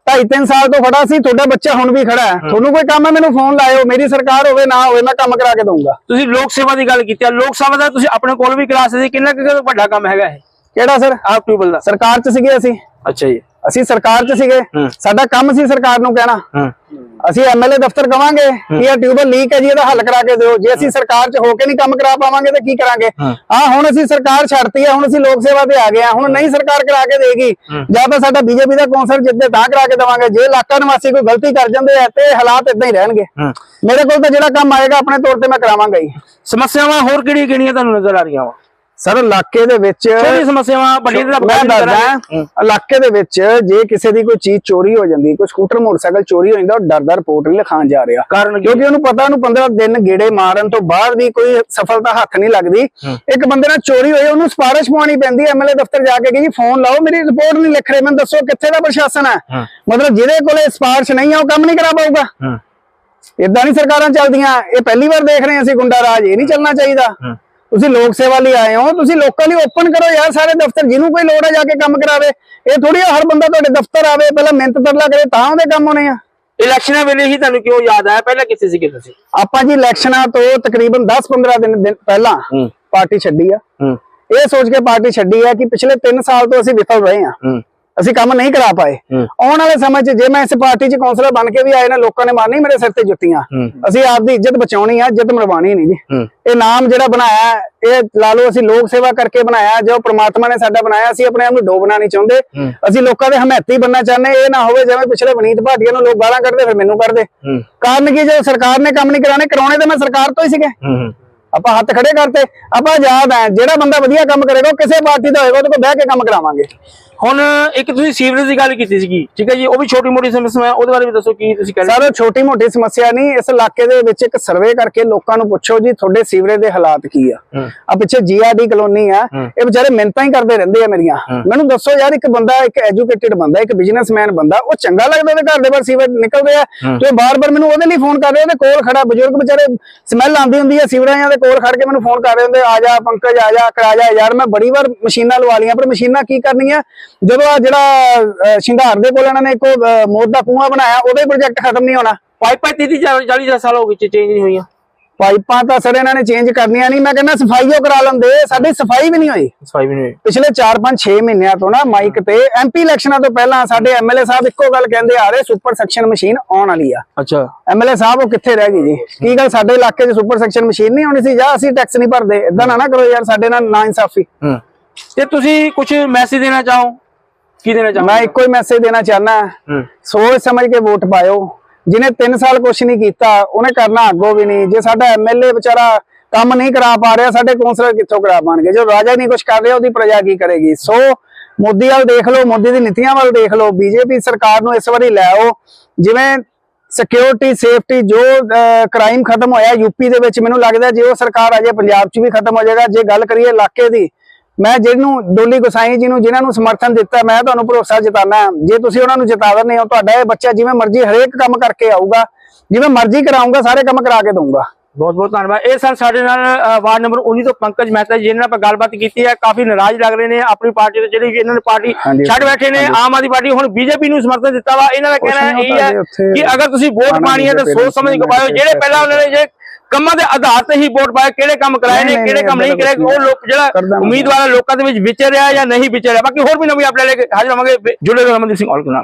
2.5 ਸਾਲ ਤੋਂ ਖੜਾ ਸੀ ਤੁਹਾਡਾ ਬੱਚਾ ਹੁਣ ਵੀ ਖੜਾ ਹੈ। ਤੁਹਾਨੂੰ ਕੋਈ ਕੰਮ ਹੈ ਮੈਨੂੰ ਫੋਨ ਲਾਇਓ। ਮੇਰੀ ਸਰਕਾਰ ਹੋਵੇ ਨਾ ਹੋਵੇ ਮੈਂ ਕੰਮ ਕਰਾ ਕੇ ਦਊਂਗਾ। ਤੁਸੀਂ ਲੋਕ ਸੇਵਾ ਦੀ ਗੱਲ ਕੀਤੀ ਆ। ਲੋਕ ਸੇਵਾ ਦਾ ਤੁਸੀਂ ਆਪਣੇ ਕੋਲ ਵੀ ਕਰਾ ਸਕਦੇ ਕਿੰਨਾ ਕੁ ਵੱਡਾ ਕੰਮ ਹੈਗਾ ਇਹ? ਕਿਹੜਾ ਸਰ? ਆਪ ਟਿਊਬਲ ਦਾ। ਸਰਕਾਰ 'ਚ ਸੀਗੇ ਅਸੀਂ। ਅੱਛਾ ਜੀ। ਅਸੀਂ ਸਰਕਾਰ 'ਚ ਸੀਗੇ। ਸਾਡਾ ਕੰਮ ਸੀ ਸਰਕਾਰ ਨੂੰ ਕਹਿਣਾ। ਅਸੀਂ ਐਮਐਲਏ ਦਫ਼ਤਰ ਕਵਾਂਗੇ ਕਿ ਇਹ ਟਿਊਬਲ ਲੀਕ ਹੈ ਜੀ ਇਹਦਾ ਹੱਲ ਕਰਾ ਕੇ ਦਿਓ। ਜੇ ਅਸੀਂ ਸਰਕਾਰ 'ਚ ਹੋ ਕੇ ਨਹੀਂ ਕੰਮ ਕਰਾ ਪਾਵਾਂਗੇ ਤੇ ਕੀ ਕਰਾਂਗੇ? ਹਾਂ। ਹੁਣ ਅਸੀਂ ਸਰਕਾਰ ਛੱਡਤੀ ਹੈ ਹੁਣ ਅਸੀਂ ਲੋਕ ਸੇਵਾ ਤੇ ਆ ਗਏ ਹਾਂ ਹੁਣ ਨਹੀਂ ਸਰਕਾਰ ਕਰਾ ਕੇ ਦੇਗੀ ਜਾਂ ਤਾਂ ਸਾਡਾ ਬੀਜੇਪੀ ਦਾ ਕੌਂਸਲ ਜਿੱਦੇ ਤਾਂ ਕਰਾ ਕੇ ਦੇਵਾਂਗੇ। ਜੇ ਇਲਾਕਾ ਨਿਵਾਸੀ ਕੋਈ ਗਲਤੀ ਕਰ ਜਾਂਦੇ ਆ ਤੇ ਹਾਲਾਤ ਇਦਾਂ ਹੀ ਰਹਿਣਗੇ। ਮੇਰੇ ਕੋਲ ਤਾਂ ਜਿਹੜਾ ਕੰਮ ਆਏਗਾ ਆਪਣੇ ਤੌਰ ਤੇ ਮੈਂ ਕਰਾਵਾਂਗਾ ਹੀ। ਸਮੱਸਿਆਵਾਂ ਹੋਰ ਕਿਹੜੀਆਂ ਕਿਹੜੀਆਂ ਤੁਹਾਨੂੰ ਨਜ਼ਰ ਆ ਰਹੀਆਂ ਵਾ? ਸਰ ਇਲਾਕੇ ਦੇ ਵਿੱਚ ਛੋਟੀ ਸਮੱਸਿਆਵਾਂ ਵੱਡੀ ਦਾ ਮੈਂ ਦੱਸਦਾ ਇਲਾਕੇ ਦੇ ਵਿੱਚ ਜੇ ਕਿਸੇ ਦੀ ਕੋਈ ਚੀਜ਼ ਚੋਰੀ ਹੋ ਜਾਂਦੀ ਕੋਈ ਸਕੂਟਰ ਮੋਟਰਸਾਈਕਲ ਚੋਰੀ ਹੋ ਜਾਂਦਾ ਉਹ ਡਰਦਾ ਰਿਪੋਰਟ ਨਹੀਂ ਲਿਖਾਣ ਜਾ ਰਿਹਾ? ਕਿਉਂਕਿ ਉਹਨੂੰ ਪਤਾ ਉਹਨੂੰ 15 ਦਿਨ ਗੇੜੇ ਮਾਰਨ ਤੋਂ ਬਾਅਦ ਵੀ ਕੋਈ ਸਫਲਤਾ ਹੱਥ ਨਹੀਂ ਲੱਗਦੀ। ਇੱਕ ਬੰਦੇ ਨਾਲ ਚੋਰੀ ਹੋਈ ਉਹਨੂੰ ਸਪਾਰਿਸ਼ ਪਾਉਣੀ ਪੈਂਦੀ ਐਮਐਲਏ ਦਫ਼ਤਰ ਜਾ ਕੇ ਕਿ ਜੀ ਫੋਨ ਲਾਓ ਮੇਰੀ ਰਿਪੋਰਟ ਨਹੀਂ ਲਿਖ ਰਹੇ ਮੈਨੂੰ ਦੱਸੋ ਕਿੱਥੇ ਦਾ ਪ੍ਰਸ਼ਾਸਨ ਹੈ? ਮਤਲਬ ਜਿਹਦੇ ਕੋਲੇ ਸਪਾਰਿਸ਼ ਨਹੀਂ ਆ ਉਹ ਕੰਮ ਨਹੀਂ ਕਰਾ ਪਾਊਗਾ। ਇਦਾਂ ਨਹੀਂ ਸਰਕਾਰਾਂ ਚੱਲਦੀਆਂ ਇਹ ਪਹਿਲੀ ਵਾਰ ਦੇਖ ਰਹੇ ਅਸੀਂ ਗੁੰਡਾ ਰਾਜ ਇਹ ਨਹੀਂ ਚੱਲਣਾ ਚਾਹੀਦਾ। ਤੁਸੀਂ ਲੋਕ ਸੇਵਾ ਲਈ ਆਏ ਹੋ ਤੁਸੀਂ ਲੋਕਾਂ ਲਈ ਓਪਨ ਕਰੋ ਯਾਰ ਸਾਰੇ ਦਫ਼ਤਰ ਜਿਹਨੂੰ ਕੋਈ ਲੋੜ ਹੈ ਜਾ ਕੇ ਕੰਮ ਕਰਾਵੇ। ਇਹ ਥੋੜੀ ਹਰ ਬੰਦਾ ਤੁਹਾਡੇ ਦਫ਼ਤਰ ਆਵੇ ਪਹਿਲਾਂ ਮਿਹਨਤ ਤਰਲਾ ਕਰੇ ਤਾਂ ਉਹਦੇ ਕੰਮ ਹੋਣੇ ਆ। ਇਲੈਕਸ਼ਨਾਂ ਵੇਲੇ ਹੀ ਤੁਹਾਨੂੰ ਕਿਉਂ ਯਾਦ ਆਇਆ? ਪਹਿਲਾਂ ਕਿੱਥੇ ਸੀਗੇ ਤੁਸੀਂ? ਆਪਾਂ ਜੀ ਇਲੈਕਸ਼ਨਾਂ ਤੋਂ ਤਕਰੀਬਨ 10-15 ਦਿਨ ਦਿਨ ਪਹਿਲਾਂ ਪਾਰਟੀ ਛੱਡੀ ਆ। ਇਹ ਸੋਚ ਕੇ ਪਾਰਟੀ ਛੱਡੀ ਆ ਕਿ ਪਿਛਲੇ 3 ਸਾਲ ਤੋਂ ਅਸੀਂ ਵਿਫਲ ਰਹੇ ਆ। ਅਸੀਂ ਕੰਮ ਨਹੀਂ ਕਰਾ ਪਾਏ। ਆਉਣ ਵਾਲੇ ਸਮੇਂ 'ਚ ਜੇ ਮੈਂ ਇਸ ਪਾਰਟੀ 'ਚ ਕੌਂਸਲਰ ਬਣ ਕੇ ਵੀ ਆਏ ਨਾ ਲੋਕਾਂ ਨੇ ਮਾਰਨੀ ਮੇਰੇ ਸਿਰ ਤੇ ਜੁੱਤੀਆਂ। ਅਸੀਂ ਆਪਦੀ ਇੱਜ਼ਤ ਬਚਾਉਣੀ ਆ ਇੱਜ਼ਤ ਮਰਵਾਣੀ ਨਹੀਂ ਜੀ। ਇਹ ਨਾਮ ਜਿਹੜਾ ਬਣਾਇਆ ਇਹ ਲਾ ਲਓ ਅਸੀਂ ਲੋਕ ਸੇਵਾ ਕਰਕੇ ਬਣਾਇਆ ਜੋ ਪ੍ਰਮਾਤਮਾ ਨੇ ਸਾਡਾ ਬਣਾਇਆ ਅਸੀਂ ਆਪਣੇ ਆਪ ਨੂੰ ਡੋਬਣਾ ਨਹੀਂ ਚਾਹੁੰਦੇ। ਅਸੀਂ ਲੋਕਾਂ ਦੇ ਹਮੈਤੀ ਬੰਨਾ ਚਾਹੁੰਦੇ ਇਹ ਨਾ ਹੋਵੇ ਜਿਵੇਂ ਪਿਛਲੇ ਵਨੀਤ ਭਾਟੀਆ ਨੂੰ ਲੋਕ ਗਾਲਾਂ ਕੱਢਦੇ ਫਿਰ ਮੈਨੂੰ ਕੱਢਦੇ। ਕਾਰਨ ਕੀ ਜੇ ਸਰਕਾਰ ਨੇ ਕੰਮ ਨਹੀਂ ਕਰਾਣੇ ਕਰਾਉਣੇ ਤੇ ਮੈਂ ਸਰਕਾਰ ਤੋਂ ਹੀ ਸੀਗੇ। ਆਪਾਂ ਹੱਥ ਖੜੇ ਕਰਤੇ ਆਪਾਂ ਆਜ਼ਾਦ ਆ ਜਿਹੜਾ ਬੰਦਾ ਵਧੀਆ ਕੰਮ ਕਰੇਗਾ ਕਿਸੇ ਪਾਰਟੀ ਦਾ ਹੋਏਗਾ ਉਹਦੇ ਕੋਲ ਬਹਿ ਕੇ ਕੰਮ ਕਰਾਵਾਂਗੇ। ਹੁਣ ਇੱਕ ਤੁਸੀਂ ਸੀਵਰੇਜ ਦੀ ਗੱਲ ਕੀਤੀ ਸੀਗੀ ਠੀਕ ਹੈ ਜੀ ਉਹ ਵੀ ਛੋਟੀ ਮੋਟੀ ਸਮੱਸਿਆ ਹੈ ਉਹਦੇ ਬਾਰੇ ਵੀ ਦੱਸੋ ਕੀ ਤੁਸੀਂ ਕਹਿੰਦੇ ਸਰ ਛੋਟੀ ਮੋਟੀ ਸਮੱਸਿਆ ਨਹੀਂ ਇਸ ਇਲਾਕੇ ਦੇ ਵਿੱਚ ਇੱਕ ਸਰਵੇ ਕਰਕੇ ਲੋਕਾਂ ਨੂੰ ਪੁੱਛੋ ਜੀ ਤੁਹਾਡੇ ਸੀਵਰੇਜ ਦੇ ਹਾਲਾਤ ਕੀ ਆ। ਆ ਪਿੱਛੇ ਜੀਆਰਡੀ ਕਲੋਨੀ ਆ ਇਹ ਵਿਚਾਰੇ ਮਿੰਤਾਂ ਹੀ ਕਰਦੇ ਰਹਿੰਦੇ ਆ ਮੇਰੀਆਂ। ਮੈਨੂੰ ਦੱਸੋ ਯਾਰ ਇੱਕ ਬੰਦਾ ਇੱਕ ਐਜੂਕੇਟਿਡ ਬੰਦਾ ਇੱਕ ਬਿਜ਼ਨਸਮੈਨ ਬੰਦਾ ਉਹ ਚੰਗਾ ਲੱਗਦਾ ਉਹਦੇ ਘਰ ਦੇ ਬਾਹਰ ਸੀਵਰੇਜ ਨਿਕਲਦੇ ਆ। ਤੇ ਬਾਰ-ਬਾਰ ਮੈਨੂੰ ਉਹਦੇ ਲਈ ਫੋਨ ਕਰ ਰਹੇ ਉਹਦੇ ਕੋਲ ਖੜਾ ਬਜ਼ੁਰਗ ਵਿਚਾਰੇ ਸਮੈਲ ਆਉਂਦੀ ਹੁੰਦੀ ਹੈ ਸੀਵਰੇਜਾਂ ਦੇ ਕੋਲ ਖੜ ਕੇ ਮੈਨੂੰ ਫੋਨ ਕਰ ਰਹੇ ਹੁੰਦੇ ਆ ਜਾ ਪੰਕਜ ਆ ਜਾ ਕਰਾ ਜਾ ਯਾਰ ਮੈਂ ਬੜੀ ਵਾਰ ਮਸ਼ੀਨਾਂ ਲਵਾ ਲੀਆਂ ਪਰ ਮਸ਼ੀਨਾਂ ਕੀ ਕਰਨੀਆਂ? ਜਦੋਂ ਆ ਜਿਹੜਾ ਸ਼ਿੰਗਾਰ ਦੇ ਕੋਲ ਇਹਨਾਂ ਨੇ ਇੱਕ ਮੌਤ ਦਾ ਕੂਆ ਬਣਾਇਆ ਉਹਦਾ ਹੀ ਪ੍ਰੋਜੈਕਟ ਖਤਮ ਨਹੀਂ ਹੋਣਾ। ਪਾਈਪਾਂ 30 40 ਸਾਲ ਹੋ ਗਏ ਚੇਂਜ ਨਹੀਂ ਹੋਈਆਂ। ਪਾਈਪਾਂ ਤਾਂ ਸਰ ਇਹਨਾਂ ਨੇ ਚੇਂਜ ਕਰਨੀਆਂ ਨਹੀਂ। ਮੈਂ ਕਹਿੰਦਾ ਸਫ਼ਾਈ ਉਹ ਕਰਾ ਲੈਂਦੇ ਸਾਡੀ ਸਫ਼ਾਈ ਵੀ ਨਹੀਂ ਹੋਈ। ਸਫ਼ਾਈ ਵੀ ਨਹੀਂ ਹੋਈ। ਪਿਛਲੇ 4-5 6 ਮਹੀਨਿਆਂ ਤੋਂ ਨਾ ਮਾਈਕ ਤੇ ਐਮਪੀ ਇਲੈਕਸ਼ਨਾਂ ਤੋਂ ਪਹਿਲਾਂ ਸਾਡੇ ਐਮਐਲਏ ਸਾਹਿਬ ਇੱਕੋ ਗੱਲ ਕਹਿੰਦੇ ਆ ਰਹੇ ਸੁਪਰ ਸੈਕਸ਼ਨ ਮਸ਼ੀਨ ਆਉਣ ਵਾਲੀ ਆ। ਅੱਛਾ। ਐਮਐਲਏ ਸਾਹਿਬ ਉਹ ਕਿੱਥੇ ਰਹਿ ਗਈ ਜੀ? ਕੀ ਗੱਲ ਸਾਡੇ ਇਲਾਕੇ 'ਚ ਸੁਪਰ ਸੈਕਸ਼ਨ ਮਸ਼ੀਨ ਨਹੀਂ ਆਉਣੀ ਸੀ ਜਾਂ ਅਸੀਂ ਟੈਕਸ ਨਹੀਂ ਭਰਦੇ? ਇਦਾਂ ਨਾ ਨਾ ਕਰੋ ਯਾਰ ਸਾਡੇ ਨਾਲ ਨਾ ਇਨਸਾਫੀ। ਹੂੰ। ਤੇ ਤੁਸੀਂ ਕੁਝ ਮੈਸੇਜ ਦੇਣਾ ਚਾਹੋ? ਕੀ ਦੇਣਾ ਚਾਹੋ ਮੈਂ ਇੱਕੋ ਹੀ ਮੈਸੇਜ ਦੇਣਾ ਚਾਹਨਾ ਸੋਚ ਸਮਝ ਕੇ ਵੋਟ ਪਾਇਓ। ਜਿਹਨੇ 3 ਸਾਲ ਕੁਛ ਨਹੀਂ ਕੀਤਾ ਉਹਨੇ ਕਰਨਾ ਅੱਗੋਂ ਵੀ ਨਹੀਂ। ਜੇ ਸਾਡਾ ਐਮਐਲਏ ਵਿਚਾਰਾ ਕੰਮ ਨਹੀਂ ਕਰਾ ਪਾ ਰਿਹਾ ਸਾਡੇ ਕੌਂਸਲਰ ਕਿੱਥੋਂ ਕਰਾ ਪਾਣਗੇ? ਜੋ ਰਾਜਾ ਨਹੀਂ ਕੁਛ ਕਰ ਰਿਹਾ ਉਹਦੀ ਪ੍ਰਜਾ ਕੀ ਕਰੇਗੀ? ਸੋ ਮੋਦੀ ਵੱਲ ਦੇਖ ਲਓ ਮੋਦੀ ਦੀ ਨੀਤੀਆਂ ਵੱਲ ਦੇਖ ਲਓ। ਬੀਜੇਪੀ ਸਰਕਾਰ ਨੂੰ ਇਸ ਵਾਰੀ ਲੈ ਆਓ। ਜਿਵੇਂ ਸਿਕਿਉਰਿਟੀ ਸੇਫਟੀ ਜੋ ਕ੍ਰਾਈਮ ਖਤਮ ਹੋਇਆ ਯੂਪੀ ਦੇ ਵਿੱਚ ਮੈਨੂੰ ਲੱਗਦਾ ਜੇ ਉਹ ਸਰਕਾਰ ਆ ਜਾਏ ਪੰਜਾਬ 'ਚ ਵੀ ਖਤਮ ਹੋ ਜਾਏਗਾ। ਜੇ ਗੱਲ ਕਰੀਏ ਇਲਾਕੇ ਦੀ ਮੈਂ ਜਿਹਨੂੰ ਡੋਲੀ ਗੁਸਾਈ ਜੀ ਨੂੰ ਜਿਨ੍ਹਾਂ ਨੂੰ ਸਮਰਥਨ ਦਿੱਤਾ ਮੈਂ ਤੁਹਾਨੂੰ ਭਰੋਸਾ ਜਤਾਨਾ ਜੇ ਤੁਸੀਂ ਉਹਨਾਂ ਨੂੰ ਜਿਤਾ ਦਿੰਦੇ ਹੋ ਤੁਹਾਡਾ ਇਹ ਬੱਚਾ ਜਿਵੇਂ ਮਰਜ਼ੀ ਹਰੇਕ ਕੰਮ ਕਰਕੇ ਆਊਗਾ ਜਿਵੇਂ ਮਰਜ਼ੀ ਕਰਾਊਂਗਾ ਸਾਰੇ ਕੰਮ ਕਰਾ ਕੇ ਦਊਂਗਾ। ਬਹੁਤ ਬਹੁਤ ਧੰਨਵਾਦ। ਇਹ ਸਨ ਸਾਡੇ ਨਾਲ ਵਾਰਡ ਨੰਬਰ 19 ਤੋਂ ਪੰਕਜ ਮਹਿਤਾ ਜੀ ਜਿਹਨਾਂ ਨਾਲ ਆਪਾਂ ਗੱਲਬਾਤ ਕੀਤੀ ਹੈ। ਕਾਫੀ ਨਾਰਾਜ਼ ਲੱਗ ਰਹੇ ਨੇ ਆਪਣੀ ਪਾਰਟੀ ਤੋਂ ਜਿਹੜੀ ਇਹਨਾਂ ਨੇ ਪਾਰਟੀ ਛੱਡ ਬੈਠੇ ਨੇ। ਆਮ ਆਦਮੀ ਪਾਰਟੀ ਹੁਣ ਬੀਜੇਪੀ ਨੂੰ ਸਮਰਥਨ ਦਿੱਤਾ ਵਾ। ਇਹਨਾਂ ਦਾ ਕਹਿਣਾ ਇਹ ਹੈ ਕਿ ਅਗਰ ਤੁਸੀਂ ਵੋਟ ਪਾਣੀ ਹੈ ਤਾਂ ਸੋਚ ਸਮਝ ਕੇ ਪਾਇਓ। ਜਿਹੜੇ ਪਹਿਲਾਂ ਉਹਨਾਂ ਨੇ ਜੇ ਕੰਮਾਂ ਦੇ ਆਧਾਰ ਤੇ ਹੀ ਵੋਟ ਪਾਏ ਕਿਹੜੇ ਕੰਮ ਕਰਾਏ ਨੇ ਕਿਹੜੇ ਕੰਮ ਨਹੀਂ ਕਰਾਏ ਉਹ ਲੋਕ ਜਿਹੜਾ। ਉਮੀਦਵਾਰ ਲੋਕਾਂ ਦੇ ਵਿੱਚ ਵਿਚਰਿਆ ਜਾਂ ਨਹੀਂ ਵਿਚਰਿਆ ਬਾਕੀ ਹੋਰ ਵੀ ਨਵੀਂ ਆਪਣੇ ਲੈ ਕੇ ਹਾਜ਼ਰ ਹੋਵਾਂਗੇ ਜੁੜੇ ਰਹੋ ਅਮਨਦੀਪ ਸਿੰਘ ਔਲਖ ਨਾਲ